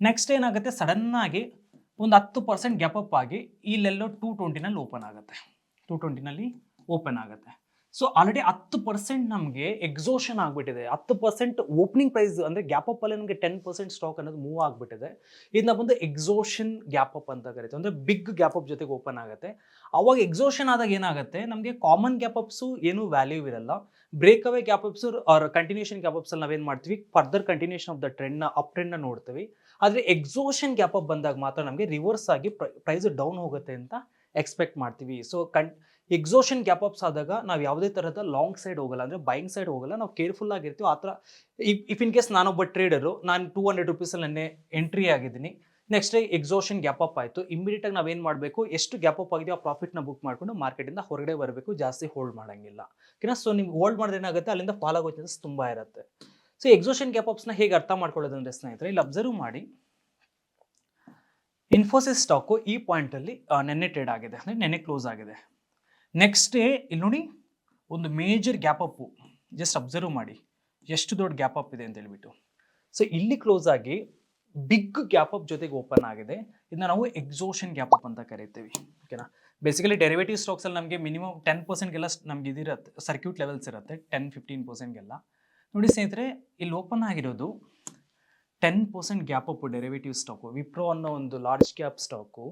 ನೆಕ್ಸ್ಟ್ ಏನಾಗುತ್ತೆ? ಸಡನ್ನಾಗಿ ಒಂದು ಹತ್ತು ಪರ್ಸೆಂಟ್ ಗ್ಯಾಪ್ ಅಪ್ ಆಗಿ ಇಲ್ಲೆಲ್ಲೋ ಟೂ ಟ್ವೆಂಟಿನಲ್ಲಿ ಓಪನ್ ಆಗುತ್ತೆ. ಟೂ ಟ್ವೆಂಟಿನಲ್ಲಿ ಓಪನ್ ಆಗುತ್ತೆ. ಸೊ ಆಲ್ರೆಡಿ ಹತ್ತು ಪರ್ಸೆಂಟ್ ನಮಗೆ ಎಕ್ಸೋಷನ್ ಆಗಿಬಿಟ್ಟಿದೆ. ಹತ್ತು ಪರ್ಸೆಂಟ್ ಓಪನಿಂಗ್ ಪ್ರೈಸ್ ಅಂದರೆ ಗ್ಯಾಪ್ ಅಲ್ಲಿ ನಮಗೆ ಟೆನ್ ಪರ್ಸೆಂಟ್ ಸ್ಟಾಕ್ ಅನ್ನೋದು ಮೂವ್ ಆಗಿಬಿಟ್ಟಿದೆ. ಇದನ್ನ ಬಂದು ಎಕ್ಸೋಷನ್ ಗ್ಯಾಪ್ ಅಪ್ ಅಂತ ಕರೀತೀವಿ ಅಂದರೆ ಬಿಗ್ ಗ್ಯಾಪ್ ಅಪ್ ಜೊತೆಗೆ ಓಪನ್ ಆಗುತ್ತೆ. ಅವಾಗ ಎಕ್ಸೋಷನ್ ಆದಾಗ ಏನಾಗುತ್ತೆ? ನಮಗೆ ಕಾಮನ್ ಗ್ಯಾಪ್ ಅಪ್ಸು ಏನೂ ವ್ಯಾಲ್ಯೂ ಇರಲ್ಲ. Breakaway gap ups or continuation gap ಅಪ್ಸಲ್ಲಿ ನಾವೇನು ಮಾಡ್ತೀವಿ? ಫರ್ದರ್ ಕಂಟಿನ್ಯೂಷನ್ ಆಫ್ ದ ಟ್ರೆಂಡ್ನ ಅಪ್ ಟ್ರೆಂಡ್ನ ನೋಡ್ತೀವಿ. ಆದರೆ ಎಕ್ಸೋಷನ್ ಗ್ಯಾಪ್ ಅಪ್ ಬಂದಾಗ ಮಾತ್ರ ನಮಗೆ ರಿವರ್ಸ್ ಆಗಿ ಪ್ರೈಸ್ ಡೌನ್ ಹೋಗುತ್ತೆ ಅಂತ ಎಕ್ಸ್ಪೆಕ್ಟ್ ಮಾಡ್ತೀವಿ. ಸೊ ಕನ್ ಎಕ್ಸೋಷನ್ ಗ್ಯಾಪ್ ಅಪ್ಸ್ ಆದಾಗ ನಾವು ಯಾವುದೇ ಥರದ ಲಾಂಗ್ ಸೈಡ್ ಹೋಗಲ್ಲ. ಅಂದರೆ ಬೈಯಿಂಗ್ ಸೈಡ್ ಹೋಗಲ್ಲ. ನಾವು ಕೇರ್ಫುಲ್ ಆಗಿರ್ತೀವಿ. ಆ ಥರ ಇಫ್ ಇನ್ ಕೇಸ್ ನಾನೊಬ್ಬ ಟ್ರೇಡರು ನಾನು ಟೂ ಹಂಡ್ರೆಡ್ ರುಪೀಸಲ್ಲಿ ನೆನ್ನೆ ಎಂಟ್ರಿ ಆಗಿದ್ದೀನಿ. ನೆಕ್ಸ್ಟ್ ಎಕ್ಸೋಷನ್ ಗ್ಯಾಪ್ ಅಪ್ ಆಯಿತು. ಇಮಿಡಿಯೇಟಾಗಿ ನಾವೇನು ಮಾಡಬೇಕು? ಎಷ್ಟು ಗ್ಯಾಪ್ ಅಪ್ ಆಗಿದೆಯೋ ಆ ಪ್ರಾಫಿಟ್ನ ಬುಕ್ ಮಾಡಿಕೊಂಡು ಮಾರ್ಕೆಟಿಂದ ಹೊರಗಡೆ ಬರಬೇಕು. ಜಾಸ್ತಿ ಹೋಲ್ಡ್ ಮಾಡೋಂಗಿಲ್ಲ. ಓಕೆನಾ ಸೊ ನಿಮ್ಗೆ ಹೋಲ್ಡ್ ಮಾಡಿದ್ರೆ ಏನಾಗುತ್ತೆ? ಅಲ್ಲಿಂದ ಫಾಲ್ ಆಗೋ ಚಾನ್ಸಸ್ ತುಂಬ ಇರುತ್ತೆ. ಸೊ ಎಕ್ಸೋಷನ್ ಗ್ಯಾಪ್ ಅಪ್ಸ್ನ ಹೇಗೆ ಅರ್ಥ ಮಾಡ್ಕೊಳ್ಳೋದಂದ್ರೆ ಸ್ನೇಹಿತರೆ, ಇಲ್ಲಿ ಅಬ್ಸರ್ವ್ ಮಾಡಿ. ಇನ್ಫೋಸಿಸ್ ಸ್ಟಾಕು ಈ ಪಾಯಿಂಟಲ್ಲಿ ನೆನ್ನೆ ಟ್ರೇಡ್ ಆಗಿದೆ. ಅಂದರೆ ನೆನ್ನೆ ಕ್ಲೋಸ್ ಆಗಿದೆ. ನೆಕ್ಸ್ಟ್ ಡೇ ಇಲ್ಲಿ ನೋಡಿ, ಒಂದು major gap up just observe ಮಾಡಿ. ಎಷ್ಟು ದೊಡ್ಡ ಗ್ಯಾಪ್ ಅಪ್ ಇದೆ ಅಂತ ಹೇಳ್ಬಿಟ್ಟು. ಸೊ ಇಲ್ಲಿ ಕ್ಲೋಸ್ ಆಗಿ ಬಿಗ್ ಗ್ಯಾಪ್ ಅಪ್ ಜೊತೆಗೆ ಓಪನ್ ಆಗಿದೆ. ಇದನ್ನ ನಾವು ಎಕ್ಸೋಷನ್ ಗ್ಯಾಪ್ ಅಪ್ ಅಂತ ಕರಿತೀವಿ. ಓಕೆನಾ ಬೇಸಿಕಲಿ ಡೆರಿವೇಟಿವ್ ಸ್ಟಾಕ್ಸಲ್ಲಿ ನಮಗೆ ಮಿನಿಮಮ್ ಟೆನ್ ಪರ್ಸೆಂಟ್ಗೆಲ್ಲ ನಮ್ಗೆ ಇದಿರುತ್ತೆ ಸರ್ಕ್ಯೂಟ್ ಲೆವೆಲ್ಸ್ ಇರುತ್ತೆ ಟೆನ್ ಫಿಫ್ಟೀನ್ ಪರ್ಸೆಂಟ್ಗೆಲ್ಲ ನೋಡಿ ಸ್ನೇಹಿತರೆ, ಇಲ್ಲಿ ಓಪನ್ ಆಗಿರೋದು ten percent gap up derivative stock Wipro ಅನ್ನೋ ಒಂದು ಲಾರ್ಜ್ ಕ್ಯಾಪ್ ಸ್ಟಾಕು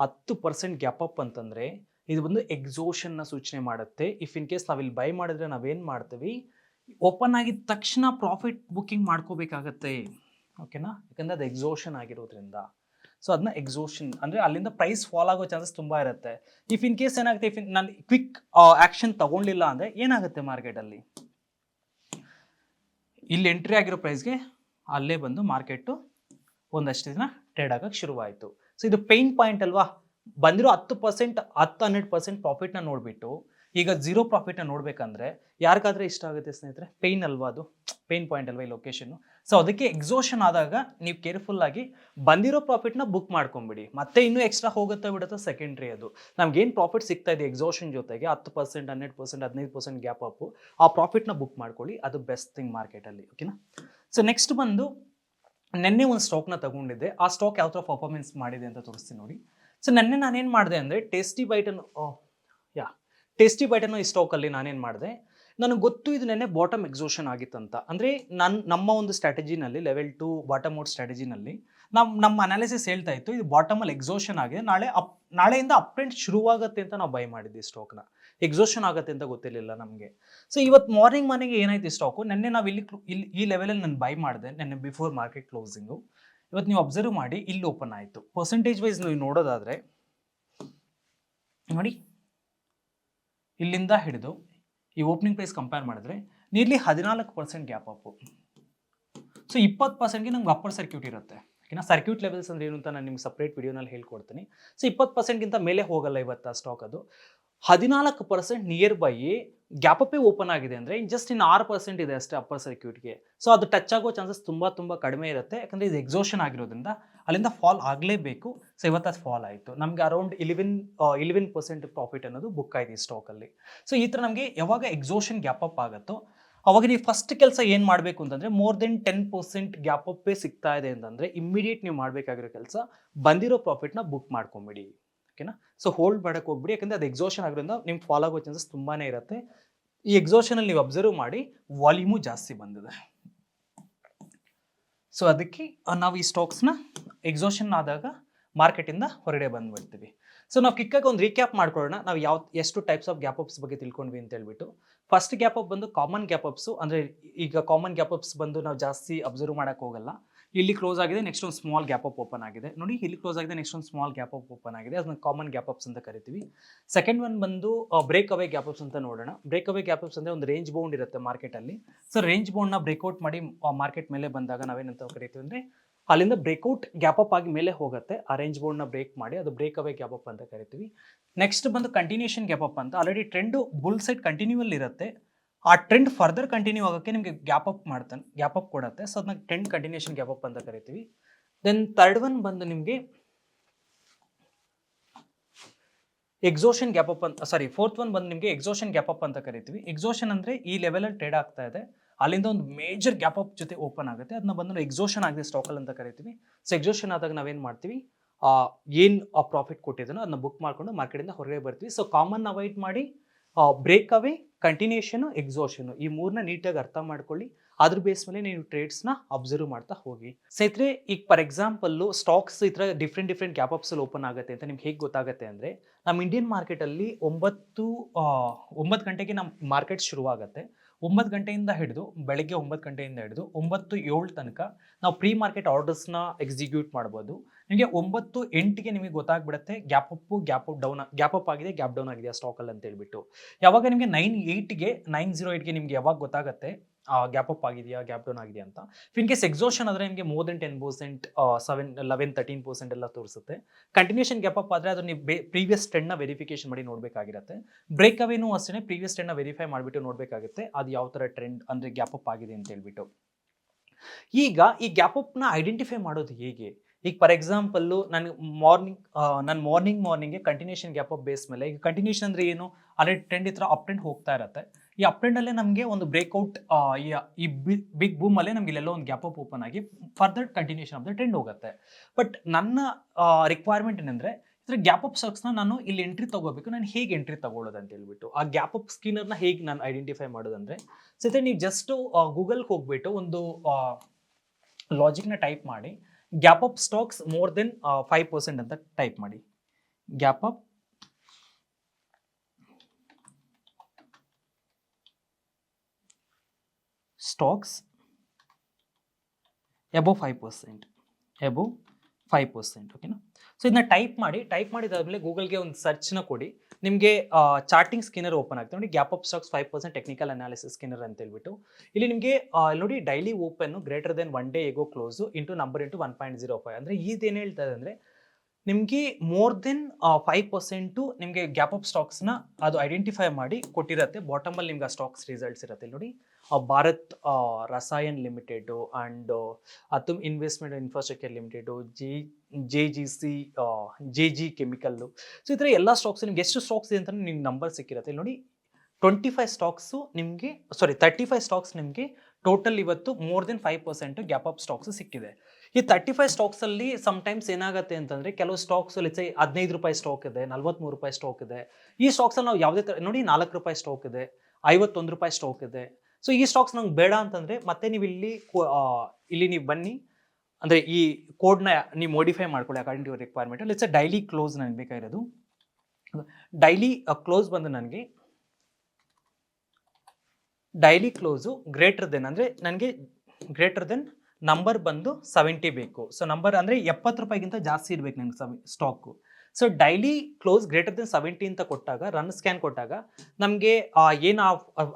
ಹತ್ತು ಪರ್ಸೆಂಟ್ ಗ್ಯಾಪ್ ಅಪ್ ಅಂತಂದರೆ ಇದು ಬಂದು ಎಕ್ಸೋಷನ್ನ ಸೂಚನೆ ಮಾಡುತ್ತೆ. ಇಫ್ ಇನ್ ಕೇಸ್ ನಾವಿಲ್ಲಿ ಬೈ ಮಾಡಿದ್ರೆ ನಾವೇನು ಮಾಡ್ತೀವಿ? ಓಪನ್ ಆಗಿದ ತಕ್ಷಣ ಪ್ರಾಫಿಟ್ ಬುಕ್ಕಿಂಗ್ ಮಾಡ್ಕೋಬೇಕಾಗತ್ತೆ. ಓಕೆನಾ ಯಾಕಂದರೆ ಅದು ಎಕ್ಸೋಷನ್ ಆಗಿರೋದ್ರಿಂದ. ಸೊ ಅದನ್ನ ಎಕ್ಸೋಷನ್ ಅಂದರೆ ಅಲ್ಲಿಂದ ಪ್ರೈಸ್ ಫಾಲ್ ಆಗೋ ಚಾನ್ಸಸ್ ತುಂಬ ಇರುತ್ತೆ. ಇಫ್ ಇನ್ ಕೇಸ್ ಏನಾಗುತ್ತೆ ಇಫ್ ನಾನು ಕ್ವಿಕ್ ಆ್ಯಕ್ಷನ್ ತಗೊಂಡಿಲ್ಲ ಅಂದರೆ ಏನಾಗುತ್ತೆ ಮಾರ್ಕೆಟಲ್ಲಿ ಇಲ್ಲಿ ಎಂಟ್ರಿ ಆಗಿರೋ ಪ್ರೈಸ್ಗೆ ಅಲ್ಲೇ ಬಂದು ಮಾರ್ಕೆಟು ಒಂದಷ್ಟು ದಿನ ಟ್ರೇಡ್ ಆಗೋಕ್ಕೆ ಶುರುವಾಯಿತು. ಸೊ ಇದು ಪೇನ್ ಪಾಯಿಂಟ್ ಅಲ್ವಾ? ಬಂದಿರೋ ಹತ್ತು ಪರ್ಸೆಂಟ್ ಹತ್ತು ಹನ್ನೆರಡು ಪರ್ಸೆಂಟ್ ಪ್ರಾಫಿಟ್ನ ನೋಡಿಬಿಟ್ಟು ಈಗ ಝೀರೋ ಪ್ರಾಫಿಟ್ನ ನೋಡಬೇಕಂದ್ರೆ ಯಾರಿಗಾದ್ರೆ ಇಷ್ಟ ಆಗುತ್ತೆ ಸ್ನೇಹಿತರೆ? ಪೇಯ್ನ್ ಅಲ್ವಾ ಅದು? ಪೇಯ್ನ್ ಪಾಯಿಂಟ್ ಅಲ್ವಾ ಈ ಲೊಕೇಶನ್ನು ಸೊ ಅದಕ್ಕೆ ಎಕ್ಸೋಷನ್ ಆದಾಗ ನೀವು ಕೇರ್ಫುಲ್ ಆಗಿ ಬಂದಿರೋ ಪ್ರಾಫಿಟ್ನ ಬುಕ್ ಮಾಡ್ಕೊಂಬಿಡಿ. ಮತ್ತೆ ಇನ್ನೂ ಎಕ್ಸ್ಟ್ರಾ ಹೋಗುತ್ತಾ ಬಿಡುತ್ತಾ ಸೆಕೆಂಡ್ರಿ ಅದು. ನಮ್ಗೇನು ಪ್ರಾಫಿಟ್ ಸಿಗ್ತಾ ಇದೆ ಎಕ್ಸೋಷನ್ ಜೊತೆಗೆ ಹತ್ತು ಪರ್ಸೆಂಟ್ ಹನ್ನೆರಡು ಪರ್ಸೆಂಟ್ ಹದಿನೈದು ಪರ್ಸೆಂಟ್ ಗ್ಯಾಪ್ ಅಪ್ ಆ ಪ್ರಾಫಿಟ್ನ ಬುಕ್ ಮಾಡ್ಕೊಳ್ಳಿ. ಅದು ಬೆಸ್ಟ್ ಥಿಂಗ್ ಮಾರ್ಕೆಟಲ್ಲಿ ಓಕೆನಾ ಸೊ ನೆಕ್ಸ್ಟ್ ಬಂದು ನೆನ್ನೆ ಒಂದು ಸ್ಟಾಕ್ನ ತಗೊಂಡಿದ್ದೆ. ಆ ಸ್ಟಾಕ್ ಯಾವ ಥರ ಪರ್ಫಾರ್ಮೆನ್ಸ್ ಮಾಡಿದೆ ಅಂತ ತೋರಿಸ್ತೀನಿ ನೋಡಿ. ಸೊ ನೆನ್ನೆ ನಾನೇನು ಮಾಡಿದೆ ಅಂದರೆ ಟೇಸ್ಟಿ ಬೈಟನ್ನು ಯಾ ಟೇಸ್ಟಿ ಬೈಟನ್ನು ಈ ಸ್ಟಾಕಲ್ಲಿ ನಾನೇನು ಮಾಡಿದೆ, ನನಗೆ ಗೊತ್ತು ಇದು ನೆನ್ನೆ ಬಾಟಮ್ ಎಕ್ಸೋಷನ್ ಆಗಿತ್ತಂತ. ಅಂದರೆ ನನ್ನ ನಮ್ಮ ಒಂದು ಸ್ಟ್ರಾಟಜಿನಲ್ಲಿ ಲೆವೆಲ್ ಟು ಬಾಟಮ್ ಔಟ್ ಸ್ಟ್ರಾಟಜಿನಲ್ಲಿ ನಮ್ಮ ನಮ್ಮ ಅನಾಲಿಸಿಸ್ ಹೇಳ್ತಾ ಇತ್ತು, ಇದು ಬಾಟಮಲ್ಲಿ ಎಕ್ಸೋಷನ್ ಆಗಿದೆ, ನಾಳೆ ಅಪ್, ನಾಳೆಯಿಂದ ಅಪ್ ಟ್ರೆಂಡ್ ಶುರುವಾಗುತ್ತೆ ಅಂತ ನಾವು ಬೈ ಮಾಡಿದ್ವಿ ಸ್ಟಾಕ್ನ ಎಕ್ಸೋಷನ್ ಆಗುತ್ತೆ ಅಂತ ಗೊತ್ತಿರಲಿಲ್ಲ ನಮಗೆ. ಸೊ ಇವತ್ತು ಮಾರ್ನಿಂಗ್ ಮನೆಗೆ ಏನಾಯ್ತು ಸ್ಟಾಕು ನೆನ್ನೆ ನಾವು ಇಲ್ಲಿ ಇಲ್ಲಿ ಈ ಲೆವೆಲಲ್ಲಿ ನಾನು ಬೈ ಮಾಡಿದೆ, ನೆನ್ನೆ ಬಿಫೋರ್ ಮಾರ್ಕೆಟ್ ಕ್ಲೋಸಿಂಗು ಇವತ್ತು ನೀವು ಅಬ್ಸರ್ವ್ ಮಾಡಿ, ಇಲ್ಲಿ ಓಪನ್ ಆಯಿತು. ಪರ್ಸೆಂಟೇಜ್ ವೈಸ್ ನೀವು ನೋಡೋದಾದರೆ, ನೋಡಿ, ಇಲ್ಲಿಂದ ಹಿಡಿದು ಈ ಓಪನಿಂಗ್ ಪ್ರೈಸ್ ಕಂಪೇರ್ ಮಾಡಿದ್ರೆ ನೀರ್ಲಿ ಹದಿನಾಲ್ಕು ಪರ್ಸೆಂಟ್ ಗ್ಯಾಪ್ ಅಪ್ಪು ಸೊ ಇಪ್ಪತ್ತು ಪರ್ಸೆಂಟ್ಗೆ ನಮ್ಗೆ ಅಪ್ಪರ್ ಸರ್ಕ್ಯೂಟ್ ಇರುತ್ತೆ. ಓಕೆನಾ? ಸರ್ಕ್ಯೂಟ್ ಲೆವೆಲ್ಸ್ ಅಂದ್ರೆ ಏನು ಅಂತ ನಾನು ನಿಮ್ಗೆ ಸಪ್ರೇಟ್ ವಿಡಿಯೋನಲ್ಲಿ ಹೇಳ್ಕೊಡ್ತೀನಿ. ಸೊ ಇಪ್ಪತ್ತು ಪರ್ಸೆಂಟ್ಗಿಂತ ಮೇಲೆ ಹೋಗಲ್ಲ ಇವತ್ತು ಆ ಸ್ಟಾಕ್ ಅದು. ಹದಿನಾಲ್ಕು ಪರ್ಸೆಂಟ್ ನಿಯರ್ ಬೈ ಗ್ಯಾಪ್ ಅಪ್ಪೇ ಓಪನ್ ಆಗಿದೆ ಅಂದರೆ ಜಸ್ಟ್ ಇನ್ ಆರು ಪರ್ಸೆಂಟ್ ಇದೆ ಅಷ್ಟೇ ಅಪ್ಪರ್ ಸರ್ಕ್ಯೂಟ್ಗೆ. ಸೊ ಅದು ಟಚ್ ಆಗೋ ಚಾನ್ಸಸ್ ತುಂಬ ತುಂಬ ಕಡಿಮೆ ಇರುತ್ತೆ. ಯಾಕಂದರೆ ಇದು ಎಕ್ಸೋಷನ್ ಆಗಿರೋದ್ರಿಂದ ಅಲ್ಲಿಂದ ಫಾಲ್ ಆಗಲೇಬೇಕು. ಸೊ ಇವತ್ತು ಅದು ಫಾಲ್ ಆಯಿತು. ನಮಗೆ around eleven eleven percent profit ಅನ್ನೋದು ಬುಕ್ ಆಯಿತು ಈ ಸ್ಟಾಕಲ್ಲಿ ಸೊ ಈ ಥರ ನಮಗೆ ಯಾವಾಗ ಎಕ್ಸೋಷನ್ ಗ್ಯಾಪ್ ಅಪ್ ಆಗುತ್ತೋ, ಅವಾಗ ನೀವು ಫಸ್ಟ್ ಕೆಲಸ ಏನು ಮಾಡಬೇಕು ಅಂತಂದರೆ more than ten percent gap ಅಪ್ಪೇ ಸಿಗ್ತಾ ಇದೆ ಅಂತಂದರೆ ಇಮ್ಮಿಡಿಯೇಟ್ ನೀವು ಮಾಡಬೇಕಾಗಿರೋ ಕೆಲಸ ಬಂದಿರೋ ಪ್ರಾಫಿಟ್ನ ಬುಕ್ ಮಾಡ್ಕೊಂಬಿಡಿ. ಓಕೆನಾ ಸೊ ಹೋಲ್ಡ್ ಮಾಡೋಕ್ಕೆ ಹೋಗ್ಬಿಡಿ. ಯಾಕಂದರೆ ಅದು ಎಕ್ಸೋಷನ್ ಆಗಿರೋದ್ರಿಂದ ನಿಮ್ಗೆ ಫಾಲ್ ಆಗೋ ಚಾನ್ಸಸ್ ತುಂಬಾ ಇರುತ್ತೆ. ಈ ಎಕ್ಸೋಷನಲ್ಲಿ ನೀವು ಅಬ್ಸರ್ವ್ ಮಾಡಿ ವಾಲ್ಯೂಮು ಜಾಸ್ತಿ ಬಂದಿದೆ. ಸೊ ಅದಕ್ಕೆ ನಾವು ಈ ಸ್ಟಾಕ್ಸ್ನ ಎಕ್ಸೋಷನ್ ಆದಾಗ ಮಾರ್ಕೆಟಿಂದ ಹೊರಗಡೆ ಬಂದ್ಬಿಡ್ತೀವಿ. ಸೊ ನಾವು ಕಿಕ್ಕಾಗಿ ಒಂದು ರೀಕ್ಯಾಪ್ ಮಾಡ್ಕೊಳ್ಳೋಣ. ನಾವು ಯಾವ, ಎಷ್ಟು ಟೈಪ್ಸ್ ಆಫ್ ಗ್ಯಾಪ್ ಅಪ್ಸ್ ಬಗ್ಗೆ ತಿಳ್ಕೊಂಡ್ವಿ ಅಂತ ಹೇಳ್ಬಿಟ್ಟು. ಫಸ್ಟ್ ಗ್ಯಾಪ್ ಅಪ್ ಬಂದು ಕಾಮನ್ ಗ್ಯಾಪ್ ಅಪ್ಸು ಅಂದರೆ ಈಗ ಕಾಮನ್ ಗ್ಯಾಪ್ ಅಪ್ಸ್ ಬಂದು ನಾವು ಜಾಸ್ತಿ ಅಬ್ಸರ್ವ್ ಮಾಡೋಕ್ಕೆ ಹೋಗಲ್ಲ. ಇಲ್ಲಿ ಕ್ಲೋಸ್ ಆಗಿದೆ ನೆಕ್ಸ್ಟ್ ಒಂದು ಸ್ಮಾಲ್ ಗ್ಯಾಪ್ ಅಪ್ ಓಪನ್ ಆಗಿದೆ. ನೋಡಿ, ಇಲ್ಲಿ ಕ್ಲೋಸ್ ಆಗಿದೆ ನೆಕ್ಸ್ಟ್ ಒಂದು ಸ್ಮಾಲ್ ಗ್ಯಾಪ್ ಅಪ್ ಓಪನ್ ಆಗಿದೆ. ಅದನ್ನ ಕಾಮನ್ ಗ್ಯಾಪ್ ಅಪ್ಸ್ ಅಂತ ಕರಿತೀವಿ. ಸೆಕೆಂಡ್ ಒನ್ ಬಂದು ಬ್ರೇಕ್ ಅವೇ ಗ್ಯಾಪ್ ಅಪ್ಸ್ ಅಂತ ನೋಡೋಣ. ಬ್ರೇಕ್ ಅವೇ ಗ್ಯಾಪ್ ಅಪ್ಸ್ ಅಂದರೆ ಒಂದು ರೇಂಜ್ ಬೌಂಡ್ ಇರುತ್ತೆ ಮಾರ್ಕೆಟಲ್ಲಿ ಸೊ ರೇಂಜ್ ಬೌಂಡ್ನ ಬ್ರೇಕ್ಔಟ್ ಮಾಡಿ ಮಾರ್ಕೆಟ್ ಮೇಲೆ ಬಂದಾಗ ನಾವೇನಂತ ಕರಿತೀವಿ ಅಂದರೆ, ಅಲ್ಲಿಂದ ಬ್ರೇಕ್ಔಟ್ ಗ್ಯಾಪ್ ಅಪ್ ಆಗಿ ಮೇಲೆ ಹೋಗುತ್ತೆ. ಆ ರೇಂಜ್ ಬೌಂಡ್ನ ಬ್ರೇಕ್ ಮಾಡಿ, ಅದು ಬ್ರೇಕ್ ಅವೇ ಗ್ಯಾಪ್ ಅಪ್ ಅಂತ ಕರಿತೀವಿ. ನೆಕ್ಸ್ಟ್ ಬಂದು ಕಂಟಿನ್ಯೂಷನ್ ಗ್ಯಾಪ್ ಅಪ್ ಅಂತ. Already trend bull side continual ಇರುತ್ತೆ. ಆ ಟ್ರೆಂಡ್ ಫರ್ದರ್ ಕಂಟಿನ್ಯೂ ಆಗೋಕ್ಕೆ ನಿಮಗೆ ಗ್ಯಾಪ್ ಅಪ್ ಮಾಡ್ತಾನೆ ಗ್ಯಾಪ್ ಅಪ್ ಕೊಡುತ್ತೆ. ಸೊ ಅದನ್ನ ಟ್ರೆಂಡ್ ಕಂಟಿನ್ಯೂಷನ್ ಗ್ಯಾಪ್ ಅಪ್ ಅಂತ ಕರಿತೀವಿ. ದೆನ್ ತರ್ಡ್ ಒನ್ ಬಂದು ನಿಮಗೆ ಎಕ್ಸೋಷನ್ ಗ್ಯಾಪ್ ಅಪ್ ಅಂತ ಸಾರಿ ಫೋರ್ತ್ ಒನ್ ಬಂದು ನಿಮಗೆ ಎಕ್ಸೋಷನ್ ಗ್ಯಾಪ್ ಅಪ್ ಅಂತ ಕರಿತೀವಿ. ಎಕ್ಸೋಷನ್ ಅಂದರೆ ಈ ಲೆವೆಲಲ್ಲಿ ಟ್ರೇಡ್ ಆಗ್ತಾ ಇದೆ. ಅಲ್ಲಿಂದ ಒಂದು ಮೇಜರ್ ಗ್ಯಾಪ್ ಅಪ್ ಜೊತೆ ಓಪನ್ ಆಗುತ್ತೆ. ಅದನ್ನ ಬಂದು ಎಕ್ಸೋಷನ್ ಆಗಿದೆ ಸ್ಟಾಕಲ್ಲಿ ಅಂತ ಕರಿತೀವಿ. ಸೊ ಎಕ್ಸೋಷನ್ ಆದಾಗ ನಾವೇನು ಮಾಡ್ತೀವಿ? ಏನು ಆ ಪ್ರಾಫಿಟ್ ಕೊಟ್ಟಿದ್ದಾನೋ ಅದನ್ನ ಬುಕ್ ಮಾಡಿಕೊಂಡು ಮಾರ್ಕೆಟಿಂದ ಹೊರಗೆ ಬರ್ತೀವಿ. ಸೊ ಕಾಮನ್ ಅವಾಯ್ಡ್ ಮಾಡಿ ಬ್ರೇಕ್ ಅವೇ ಕಂಟಿನ್ಯೂಷನು ಎಕ್ಸೋಷನು ಈ ಮೂರನ್ನ ನೀಟಾಗಿ ಅರ್ಥ ಮಾಡ್ಕೊಳ್ಳಿ. ಅದ್ರ ಬೇಸ್ ಮೇಲೆ ನೀವು ಟ್ರೇಡ್ಸ್ನ ಅಬ್ಸರ್ವ್ ಮಾಡ್ತಾ ಹೋಗಿ. ಸ್ನೇಹಿತರೆ, ಈಗ ಫಾರ್ ಎಕ್ಸಾಂಪಲ್ಲು ಸ್ಟಾಕ್ಸ್ ಈ ಥರ ಡಿಫ್ರೆಂಟ್ ಡಿಫ್ರೆಂಟ್ ಗ್ಯಾಪ್ ಅಪ್ಸಲ್ಲಿ ಓಪನ್ ಆಗುತ್ತೆ ಅಂತ ನಿಮ್ಗೆ ಹೇಗೆ ಗೊತ್ತಾಗುತ್ತೆ ಅಂದರೆ, ನಮ್ಮ ಇಂಡಿಯನ್ ಮಾರ್ಕೆಟಲ್ಲಿ ಒಂಬತ್ತು ಒಂಬತ್ತು ಗಂಟೆಗೆ ನಮ್ಮ ಮಾರ್ಕೆಟ್ ಶುರುವಾಗುತ್ತೆ. ಒಂಬತ್ತು ಗಂಟೆಯಿಂದ ಹಿಡಿದು, ಬೆಳಗ್ಗೆ ಒಂಬತ್ತು ಗಂಟೆಯಿಂದ ಹಿಡಿದು ಒಂಬತ್ತು ಏಳು ತನಕ ನಾವು ಪ್ರೀ ಮಾರ್ಕೆಟ್ ಆರ್ಡರ್ಸ್ನ ಎಕ್ಸಿಕ್ಯೂಟ್ ಮಾಡ್ಬೋದು. ನಿಮಗೆ ಒಂಬತ್ತು, ಎಂಟಿಗೆ ನಿಮಗೆ ಗೊತ್ತಾಗ್ಬಿಡುತ್ತೆ gap up gap up down, gap up ಆಗಿದೆ, ಗ್ಯಾಪ್ ಡೌನ್ ಆಗಿದೆ ಸ್ಟಾಕಲ್ಲಿ ಅಂತ ಹೇಳ್ಬಿಟ್ಟು. ಯಾವಾಗ ನಿಮಗೆ ನೈನ್ ಏಯ್ಟ್ಗೆ, ನೈನ್ ಜೀರೋ ಏಯ್ಟ್ಗೆ ನಿಮ್ಗೆ ಯಾವಾಗ ಗೊತ್ತಾಗುತ್ತೆ ಗ್ಯಾಪ್ ಅಪ್ ಆಗಿದೆಯಾ, ಗ್ಯಾಪ್ ಡೌನ್ ಆಗಿದೆಯಾ ಅಂತ. ಇನ್ ಕೇಸ್ ಎಕ್ಸೋಷನ್ ಆದರೆ ನಿಮಗೆ more than ten percent seven eleven thirteen percent ಎಲ್ಲ ತೋರಿಸುತ್ತೆ. ಕಂಟಿನ್ಯೂಷನ್ ಗ್ಯಾಪ್ ಅಪ್ ಆದರೆ ಅದು ನೀವು ಬೇ ಪ್ರೀವಿಯಸ್ ಟ್ರೆಂಡ್ನ ವೆರಿಫಿಕೇಶನ್ ಮಾಡಿ ನೋಡಬೇಕಾಗಿರುತ್ತೆ. ಬ್ರೇಕ್ ಅವೇನೂ ಅಷ್ಟೇ ಪ್ರೀವಿಯಸ್ ಟ್ರೆಂಡ್ನ ವೆರಿಫೈ ಮಾಡಿಬಿಟ್ಟು ನೋಡಬೇಕಾಗುತ್ತೆ ಅದು ಯಾವ ಥರ ಟ್ರೆಂಡ್ ಅಂದರೆ ಗ್ಯಾಪ್ ಅಪ್ ಆಗಿದೆ ಅಂತ ಹೇಳ್ಬಿಟ್ಟು. ಈಗ ಈ ಗ್ಯಾಪ್ ಅಪ್ನ ಐಡೆಂಟಿಫೈ ಮಾಡೋದು ಹೇಗೆ? ಈಗ ಫಾರ್ ಎಕ್ಸಾಂಪಲ್ಲು ನನಗೆ ಮಾರ್ನಿಂಗ್ ನಾನು ಮಾರ್ನಿಂಗ್ ಮಾರ್ನಿಂಗ್ಗೆ ಕಂಟಿನ್ಯೂಷನ್ ಗ್ಯಾಪ್ ಅಪ್ ಬೇಸ್ ಮೇಲೆ, ಈಗ ಕಂಟಿನ್ಯೂಷನ್ ಅಂದರೆ ಏನು? ಆಲ್ರೆಡಿ ಟ್ರೆಂಡ್ ಈ ಥರ ಅಪ್ ಟ್ರೆಂಡ್ ಹೋಗ್ತಾ ಇರುತ್ತೆ. ಈ ಅಪ್ ಟ್ರೆಂಡಲ್ಲೇ ನಮಗೆ ಒಂದು ಬ್ರೇಕ್ಔಟ್ ಈ ಬಿಗ್ ಬೂಮಲ್ಲೇ ನಮಗೆ ಇಲ್ಲೆಲ್ಲೋ ಒಂದು ಗ್ಯಾಪ್ ಅಪ್ ಓಪನ್ ಆಗಿ further continuation of the trend ಹೋಗುತ್ತೆ. ಬಟ್ ನನ್ನ ರಿಕ್ವೈರ್ಮೆಂಟ್ ಏನಂದರೆ ಇದ್ರ ಗ್ಯಾಪ್ ಅಪ್ ಸ್ಟಾಕ್ಸ್ನ ನಾನು ಇಲ್ಲಿ ಎಂಟ್ರಿ ತಗೋಬೇಕು, ನಾನು ಹೇಗೆ ಎಂಟ್ರಿ ತಗೊಳ್ಳೋದು ಅಂತ ಹೇಳ್ಬಿಟ್ಟು. ಆ ಗ್ಯಾಪ್ ಅಪ್ ಸ್ಕೀನರ್ನ ಹೇಗೆ ನಾನು ಐಡೆಂಟಿಫೈ ಮಾಡೋದಂದರೆ ಜೊತೆ ನೀವು ಜಸ್ಟು ಗೂಗಲ್ಗೆ ಹೋಗ್ಬಿಟ್ಟು ಒಂದು ಲಾಜಿಕ್ನ ಟೈಪ್ ಮಾಡಿ gap up stocks more than five percent ಅಂತ ಟೈಪ್ ಮಾಡಿ. Gap up stocks above five percent above five percent ಓಕೆನಾ ಸೊ ಇದನ್ನ ಟೈಪ್ ಮಾಡಿ ಟೈಪ್ ಮಾಡಿದಾದ್ಮೇಲೆ ಗೂಗಲ್ಗೆ ಒಂದು ಸರ್ಚ್ನ ಕೊಡಿ. ನಿಮಗೆ ಚಾರ್ಟಿಂಗ್ ಸ್ಕಿನ್ನರ್ ಓಪನ್ ಆಗ್ತದೆ. ನೋಡಿ, gap up stocks five percent technical analysis screener ಅಂತ ಹೇಳ್ಬಿಟ್ಟು. ಇಲ್ಲಿ ನಿಮಗೆ ನೋಡಿ, daily open greater than one day ago close into number into one point zero five. ಅಂದರೆ ಇದೇನು ಹೇಳ್ತಾ ಇದೆ ಅಂದರೆ ನಿಮಗೆ ಮೋರ್ ದೆನ್ ಫೈವ್ ಪರ್ಸೆಂಟು ನಿಮಗೆ ಗ್ಯಾಪ್ ಅಪ್ ಸ್ಟಾಕ್ಸ್ನ ಅದು ಐಡೆಂಟಿಫೈ ಮಾಡಿ ಕೊಟ್ಟಿರುತ್ತೆ. ಬಾಟಮಲ್ಲಿ ನಿಮ್ಗೆ ಆ ಸ್ಟಾಕ್ಸ್ ರಿಸಲ್ಟ್ಸ್ ಇರುತ್ತೆ. ನೋಡಿ Bharat Rasayan limited and ಅತುಮ್ investment infrastructure limited G J G C J G chemical so ಈ ಥರ ಎಲ್ಲ ಸ್ಟಾಕ್ಸ್ ನಿಮ್ಗೆ ಎಷ್ಟು ಸ್ಟಾಕ್ಸ್ ಇದೆ ಅಂತ ನಿಮ್ಗೆ ನಂಬರ್ ಸಿಕ್ಕಿರುತ್ತೆ. ನೋಡಿ ಟ್ವೆಂಟಿ ಫೈವ್ ಸ್ಟಾಕ್ಸು ನಿಮಗೆ ಸಾರಿ ತರ್ಟಿ ಫೈವ್ ಸ್ಟಾಕ್ಸ್ ನಿಮಗೆ ಟೋಟಲ್ ಇವತ್ತು more than five percent gap up stocks ಸಿಕ್ಕಿದೆ. ಈ ತರ್ಟಿ ಫೈವ್ ಸ್ಟಾಕ್ಸಲ್ಲಿ ಸಮ್ಟೈಮ್ಸ್ ಏನಾಗುತ್ತೆ ಅಂತಂದರೆ ಕೆಲವು ಸ್ಟಾಕ್ಸ್ ಲೆಟ್ಸ್ ಹದಿನೈದು ರೂಪಾಯಿ ಸ್ಟಾಕ್ ಇದೆ, ನಲ್ವತ್ಮೂರು ರೂಪಾಯಿ ಸ್ಟಾಕ್ ಇದೆ. ಈ ಸ್ಟಾಕ್ಸಲ್ಲಿ ನಾವು ಯಾವುದೇ ಥರ ನೋಡಿ ನಾಲ್ಕು ರೂಪಾಯಿ ಸ್ಟಾಕ್ ಇದೆ, ಐವತ್ತೊಂದು ರೂಪಾಯಿ ಸ್ಟಾಕ್ ಇದೆ. ಸೊ ಈ ಸ್ಟಾಕ್ಸ್ ನಂಗೆ ಬೇಡ ಅಂತಂದರೆ ಮತ್ತೆ ನೀವು ಇಲ್ಲಿ ಇಲ್ಲಿ ನೀವು ಬನ್ನಿ. ಅಂದರೆ ಈ ಕೋಡ್ನ ನೀವು ಮೋಡಿಫೈ ಮಾಡ್ಕೊಳ್ಳಿ according to your requirement let's daily close ನನಗೆ ಬೇಕಾಗಿರೋದು. ಡೈಲಿ ಕ್ಲೋಸ್ ಬಂದು ನನಗೆ ಡೈಲಿ ಕ್ಲೋಸು ಗ್ರೇಟರ್ ದೆನ್ ಅಂದರೆ ನನಗೆ ಗ್ರೇಟರ್ ದೆನ್ ನಂಬರ್ ಬಂದು ಸೆವೆಂಟಿ ಬೇಕು. ಸೊ ನಂಬರ್ ಅಂದರೆ ಎಪ್ಪತ್ತು ರೂಪಾಯಿಗಿಂತ ಜಾಸ್ತಿ ಇರಬೇಕು ನನಗೆ ಸವಿ stock so daily close greater than seventy ಅಂತ ಕೊಟ್ಟಾಗ ರನ್ ಸ್ಕ್ಯಾನ್ ಕೊಟ್ಟಾಗ ನಮಗೆ ಏನು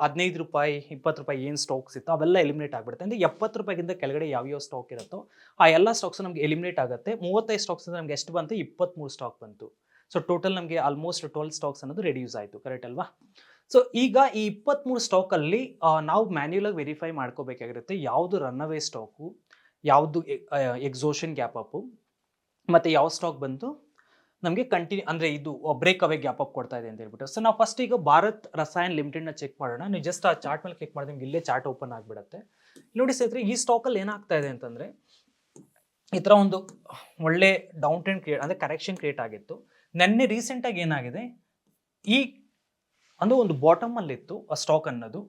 ಹದಿನೈದು ರೂಪಾಯಿ, ಇಪ್ಪತ್ತು ರೂಪಾಯಿ ಏನು ಸ್ಟಾಕ್ಸ್ ಇತ್ತು ಅವೆಲ್ಲ ಎಲಿಮಿನೇಟ್ ಆಗಿಬಿಡುತ್ತೆ. ಅಂದರೆ ಎಪ್ಪತ್ತು ರೂಪಾಯಿಗಿಂತ ಕೆಳಗಡೆ ಯಾವ್ಯಾವ ಸ್ಟಾಕ್ ಇರುತ್ತೋ, ಆ ಎಲ್ಲ ಸ್ಟಾಕ್ಸ್ ನಮಗೆ ಎಲಿಮಿನೇಟ್ ಆಗುತ್ತೆ. ಮೂವತ್ತೈದು ಸ್ಟಾಕ್ಸ್ ಅಂದರೆ ನಮ್ಗೆ ಎಷ್ಟು ಬಂತು? ಇಪ್ಪತ್ತ್ಮೂರು ಸ್ಟಾಕ್ ಬಂತು. ಸೊ ಟೋಟಲ್ ನಮಗೆ ಆಲ್ಮೋಸ್ಟ್ ಟ್ವೆಲ್ ಸ್ಟಾಕ್ಸ್ ಅನ್ನೋದು ರೆಡ್ಯೂಸ್ ಆಯಿತು. ಕರೆಕ್ಟ್ ಅಲ್ವಾ? ಸೊ ಈಗ ಈ ಇಪ್ಪತ್ತ್ಮೂರು ಸ್ಟಾಕಲ್ಲಿ ನಾವು ಮ್ಯಾನ್ಯುಲಾಗಿ ವೆರಿಫೈ ಮಾಡ್ಕೋಬೇಕಾಗಿರುತ್ತೆ ಯಾವುದು ರನ್ ಅವೇ ಸ್ಟಾಕು ಯಾವುದು ಎಕ್ಸೋಷನ್ ಗ್ಯಾಪ್ ಅಪ್ಪು ಮತ್ತು ಯಾವ ಸ್ಟಾಕ್ ಬಂತು? ನಮಗೆ ಕಂಟಿನ್ಯೂ ಅಂದರೆ ಇದು ಬ್ರೇಕ್ ಅವೇ ಗ್ಯಾಪ್ ಅಪ್ ಕೊಡ್ತಾ ಇದೆ ಅಂತ ಹೇಳ್ಬಿಟ್ಟು. ಸೊ ನಾವು ಫಸ್ಟ್ ಈಗ ಭಾರತ್ ರಸಾಯನ್ ಲಿಮಿಟೆಡ್ನ ಚೆಕ್ ಮಾಡೋಣ. ನೀವು ಜಸ್ಟ್ ಆ ಚಾರ್ಟ್ ಮೇಲೆ ಕ್ಲಿಕ್ ಮಾಡಿದ್ರೆ ಇಲ್ಲೇ ಚಾರ್ಟ್ ಓಪನ್ ಆಗಿಬಿಡುತ್ತೆ. ನೋಡಿ ಸ್ನೇಹಿತರೆ, ಈ ಸ್ಟಾಕಲ್ಲಿ ಏನಾಗ್ತಾ ಇದೆ ಅಂತಂದರೆ, ಈ ಥರ ಒಂದು ಒಳ್ಳೆ ಡೌನ್ ಟ್ರೆಂಡ್ ಕ್ರಿಯೇಟ್ ಅಂದರೆ ಕರೆಕ್ಷನ್ ಕ್ರಿಯೇಟ್ ಆಗಿತ್ತು. ನೆನ್ನೆ ರೀಸೆಂಟಾಗಿ ಏನಾಗಿದೆ? ಈ ಅಂದರೆ ಒಂದು ಬಾಟಮಲ್ಲಿತ್ತು ಆ ಸ್ಟಾಕ್ ಅನ್ನೋದು.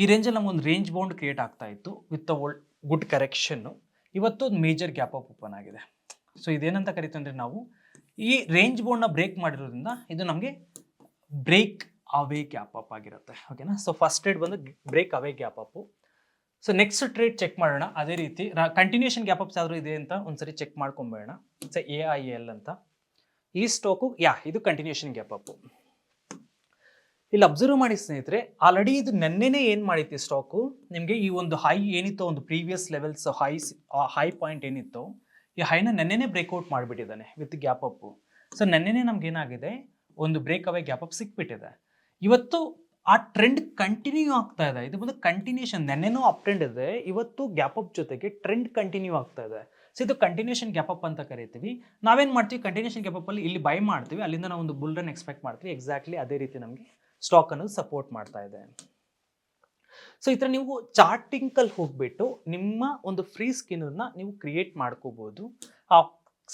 ಈ ರೇಂಜಲ್ಲಿ ಒಂದು ರೇಂಜ್ ಬೌಂಡ್ ಕ್ರಿಯೇಟ್ ಆಗ್ತಾ ಇತ್ತು ವಿತ್ ಅ ಒಳ್ ಗುಡ್ ಕರೆಕ್ಷನ್ನು ಇವತ್ತು ಒಂದು ಮೇಜರ್ ಗ್ಯಾಪ್ ಅಪ್ ಓಪನ್ ಆಗಿದೆ. ಸೊ ಇದೇನಂತ ಕರಿತೀವಿ ಅಂದರೆ ನಾವು ಈ ರೇಂಜ್ ಬೌಂಡ್ನ ಬ್ರೇಕ್ ಮಾಡಿರೋದ್ರಿಂದ ಇದು ನಮಗೆ ಬ್ರೇಕ್ ಅವೇ ಗ್ಯಾಪ್ ಅಪ್ ಆಗಿರುತ್ತೆ. ಓಕೆನಾ ಸೊ ಫಸ್ಟ್ ಟ್ರೇಡ್ ಬಂದು break away gap up so next trade check ಮಾಡೋಣ. ಅದೇ ರೀತಿ ಕಂಟಿನ್ಯೂಷನ್ ಗ್ಯಾಪ್ ಅಪ್ಸ್ ಆದ್ರೂ ಇದೆ ಅಂತ ಒಂದ್ಸರಿ ಚೆಕ್ ಮಾಡ್ಕೊಂಬೇಡ ಸೊ ಎ ಐ ಎಲ್ ಅಂತ. ಈ ಸ್ಟಾಕು ಯಾ ಇದು ಕಂಟಿನ್ಯೂಷನ್ ಗ್ಯಾಪ್ ಅಪ್ಪು ಇಲ್ಲಿ ಅಬ್ಸರ್ವ್ ಮಾಡಿ ಸ್ನೇಹಿತರೆ ಆಲ್ರೆಡಿ ಇದು ನೆನ್ನೆನೇ ಏನು ಮಾಡಿತ್ತು ಸ್ಟಾಕು ನಿಮಗೆ ಈ ಒಂದು ಹೈ ಏನಿತ್ತು, ಒಂದು previous levels high high point ಏನಿತ್ತು, ಈ ಹೈನ ನೆನ್ನೆನೇ ಬ್ರೇಕ್ಔಟ್ ಮಾಡಿಬಿಟ್ಟಿದ್ದಾನೆ ವಿತ್ ಗ್ಯಾಪ್ ಅಪ್ ಸೊ ನೆನ್ನೆನೇ ನಮ್ಗೆ ಏನಾಗಿದೆ? ಒಂದು ಬ್ರೇಕ್ ಅವೇ ಗ್ಯಾಪ್ ಅಪ್ ಸಿಕ್ಬಿಟ್ಟಿದೆ. ಇವತ್ತು ಆ ಟ್ರೆಂಡ್ ಕಂಟಿನ್ಯೂ ಆಗ್ತಾ ಇದೆ. ಇದು ಒಂದು ಕಂಟಿನ್ಯೂಷನ್ ನೆನ್ನೆನೂ ಅಪ್ ಟ್ರೆಂಡ್ ಇದೆ, ಇವತ್ತು ಗ್ಯಾಪ್ ಅಪ್ ಜೊತೆಗೆ ಟ್ರೆಂಡ್ ಕಂಟಿನ್ಯೂ ಆಗ್ತಾ ಇದೆ. ಸೊ ಇದು ಕಂಟಿನ್ಯೂಷನ್ ಗ್ಯಾಪ್ ಅಪ್ ಅಂತ ಕರಿತೀವಿ. ನಾವೇನು ಮಾಡ್ತೀವಿ? ಕಂಟಿನ್ಯೂಷನ್ ಗ್ಯಾಪ್ ಅಪ್ ಅಲ್ಲಿ ಇಲ್ಲಿ ಬೈ ಮಾಡ್ತೀವಿ. ಅಲ್ಲಿಂದ ನಾವು ಒಂದು ಬುಲ್ ರನ್ ಎಕ್ಸ್ಪೆಕ್ಟ್ ಮಾಡ್ತೀವಿ. ಎಕ್ಸಾಕ್ಟ್ಲಿ ಅದೇ ರೀತಿ ನಮಗೆ ಸ್ಟಾಕ್ ಅನ್ನು ಸಪೋರ್ಟ್ ಮಾಡ್ತಾ ಇದೆ ಸೊ ಈ ಥರ ನೀವು ಚಾರ್ಟಿಂಕಲ್ಲಿ ಹೋಗ್ಬಿಟ್ಟು ನಿಮ್ಮ ಒಂದು ಫ್ರೀ ಸ್ಕಿನ್ನರ್ನ ನೀವು ಕ್ರಿಯೇಟ್ ಮಾಡ್ಕೋಬೋದು. ಆ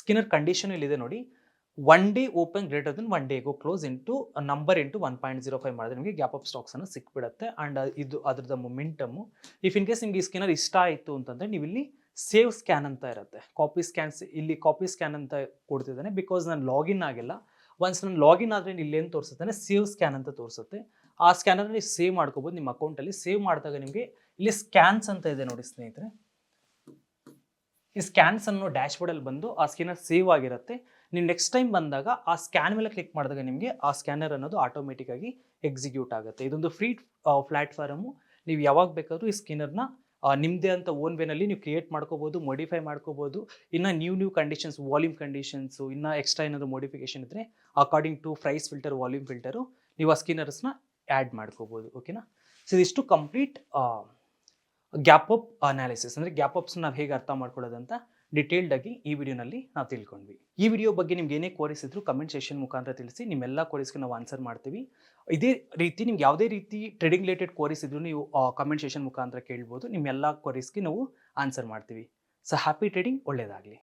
ಸ್ಕಿನ್ನರ್ ಕಂಡೀಷನ್ ಇಲ್ಲಿದೆ ನೋಡಿ. One day open greater than one day ago close into number into one point zero five ಮಾಡಿದ್ರೆ ನಿಮಗೆ ಗ್ಯಾಪ್ ಆಫ್ ಸ್ಟಾಕ್ಸ್ ಅನ್ನು ಸಿಕ್ಬಿಡುತ್ತೆ. ಆ್ಯಂಡ್ ಇದು ಅದ್ರದ್ದು ಮೊಮೆಂಟಮು ಇಫ್ ಇನ್ ಕೇಸ್ ನಿಮ್ಗೆ ಈ ಸ್ಕಿನ್ನರ್ ಇಷ್ಟ ಆಯಿತು ಅಂತಂದರೆ ನೀವು ಇಲ್ಲಿ ಸೇವ್ ಸ್ಕ್ಯಾನ್ ಅಂತ ಇರುತ್ತೆ. ಕಾಪಿ ಸ್ಕ್ಯಾನ್ಸ್ ಇಲ್ಲಿ ಕಾಪಿ ಸ್ಕ್ಯಾನ್ ಅಂತ ಕೊಡ್ತಿದ್ದಾನೆ. ಬಿಕಾಸ್ ನಾನು ಲಾಗಿನ್ ಆಗಿಲ್ಲ ಒನ್ಸ್ ನಾನು ಲಾಗಿನ್ ಆದರೆ ಇಲ್ಲೇನು ತೋರಿಸುತ್ತೆ ಸೇವ್ ಸ್ಕ್ಯಾನ್ ಅಂತ ತೋರಿಸುತ್ತೆ. ಆ ಸ್ಕ್ಯಾನರ್ ನೀವು ಸೇವ್ ಮಾಡ್ಕೋಬೋದು ನಿಮ್ಮ ಅಕೌಂಟಲ್ಲಿ ಸೇವ್ ಮಾಡಿದಾಗ ನಿಮಗೆ ಇಲ್ಲಿ ಸ್ಕ್ಯಾನ್ಸ್ ಅಂತ ಇದೆ ನೋಡಿ ಸ್ನೇಹಿತರೆ. ಈ ಸ್ಕ್ಯಾನ್ಸ್ ಅನ್ನೋ ಡ್ಯಾಶ್ ಬೋರ್ಡಲ್ಲಿ ಬಂದು ಆ ಸ್ಕ್ಯಾನರ್ ಸೇವ್ ಆಗಿರುತ್ತೆ. ನೀವು ನೆಕ್ಸ್ಟ್ ಟೈಮ್ ಬಂದಾಗ ಆ ಸ್ಕ್ಯಾನ್ ಮೇಲೆ ಕ್ಲಿಕ್ ಮಾಡಿದಾಗ ನಿಮಗೆ ಆ ಸ್ಕ್ಯಾನರ್ ಅನ್ನೋದು ಆಟೋಮೆಟಿಕ್ ಆಗಿ ಎಕ್ಸಿಕ್ಯೂಟ್ ಆಗುತ್ತೆ. ಇದೊಂದು ಫ್ರೀ ಪ್ಲಾಟ್ಫಾರ್ಮು ನೀವು ಯಾವಾಗ ಬೇಕಾದರೂ ಈ ಸ್ಕಿನ್ನರ್ನ ನಿಮ್ಮದೇ ಅಂತ ಓನ್ ವೇನಲ್ಲಿ ನೀವು ಕ್ರಿಯೇಟ್ ಮಾಡ್ಕೋಬೋದು ಮಾಡಿಫೈ ಮಾಡ್ಕೋಬೋದು. ಇನ್ನು new new conditions volume conditions ಇನ್ನು ಎಕ್ಸ್ಟ್ರಾ ಏನಾದರೂ ಮೋಡಿಫಿಕೇಶನ್ ಇದ್ದರೆ according to price filter volume filter ನೀವು ಆ ಸ್ಕಿನ್ನರ್ಸ್ನ ಆ್ಯಡ್ ಮಾಡ್ಕೋಬೋದು ಓಕೆನಾ ಸೊ ಇದಿಷ್ಟು ಕಂಪ್ಲೀಟ್ ಗ್ಯಾಪ್ ಅಪ್ ಅನಾಲಿಸಿಸ್ ಅಂದರೆ ಗ್ಯಾಪ್ ಅಪ್ಸ್ನ ನಾವು ಹೇಗೆ ಅರ್ಥ ಮಾಡ್ಕೊಳ್ಳೋದಂತ ಡಿಟೇಲ್ಡ್ ಆಗಿ ಈ ವಿಡಿಯೋನಲ್ಲಿ ನಾವು ತಿಳ್ಕೊಂಡ್ವಿ. ಈ ವಿಡಿಯೋ ಬಗ್ಗೆ ನಿಮ್ಗೆ ಏನೇ ಕೋರಿಸ್ ಇದ್ರು ಕಮೆಂಟ್ ಸೆಷನ್ ಮುಖಾಂತರ ತಿಳಿಸಿ, ನಿಮ್ಮೆಲ್ಲ ಕ್ವಾರೀಸ್ಗೆ ನಾವು ಆನ್ಸರ್ ಮಾಡ್ತೀವಿ. ಇದೇ ರೀತಿ ನಿಮ್ಗೆ ಯಾವುದೇ ರೀತಿ ಟ್ರೇಡಿಂಗ್ ರಿಲೇಟೆಡ್ ಕೋರಿಸ್ ಇದ್ರು ನೀವು ಕಮೆಂಟ್ ಸೆಷನ್ ಮುಖಾಂತರ ಕೇಳ್ಬೋದು. ನಿಮ್ಮೆಲ್ಲ ಕೋರಿಸ್ಗೆ ನಾವು ಆನ್ಸರ್ ಮಾಡ್ತೀವಿ. ಸೊ ಹ್ಯಾಪಿ ಟ್ರೇಡಿಂಗ್ ಒಳ್ಳೆಯದಾಗಲಿ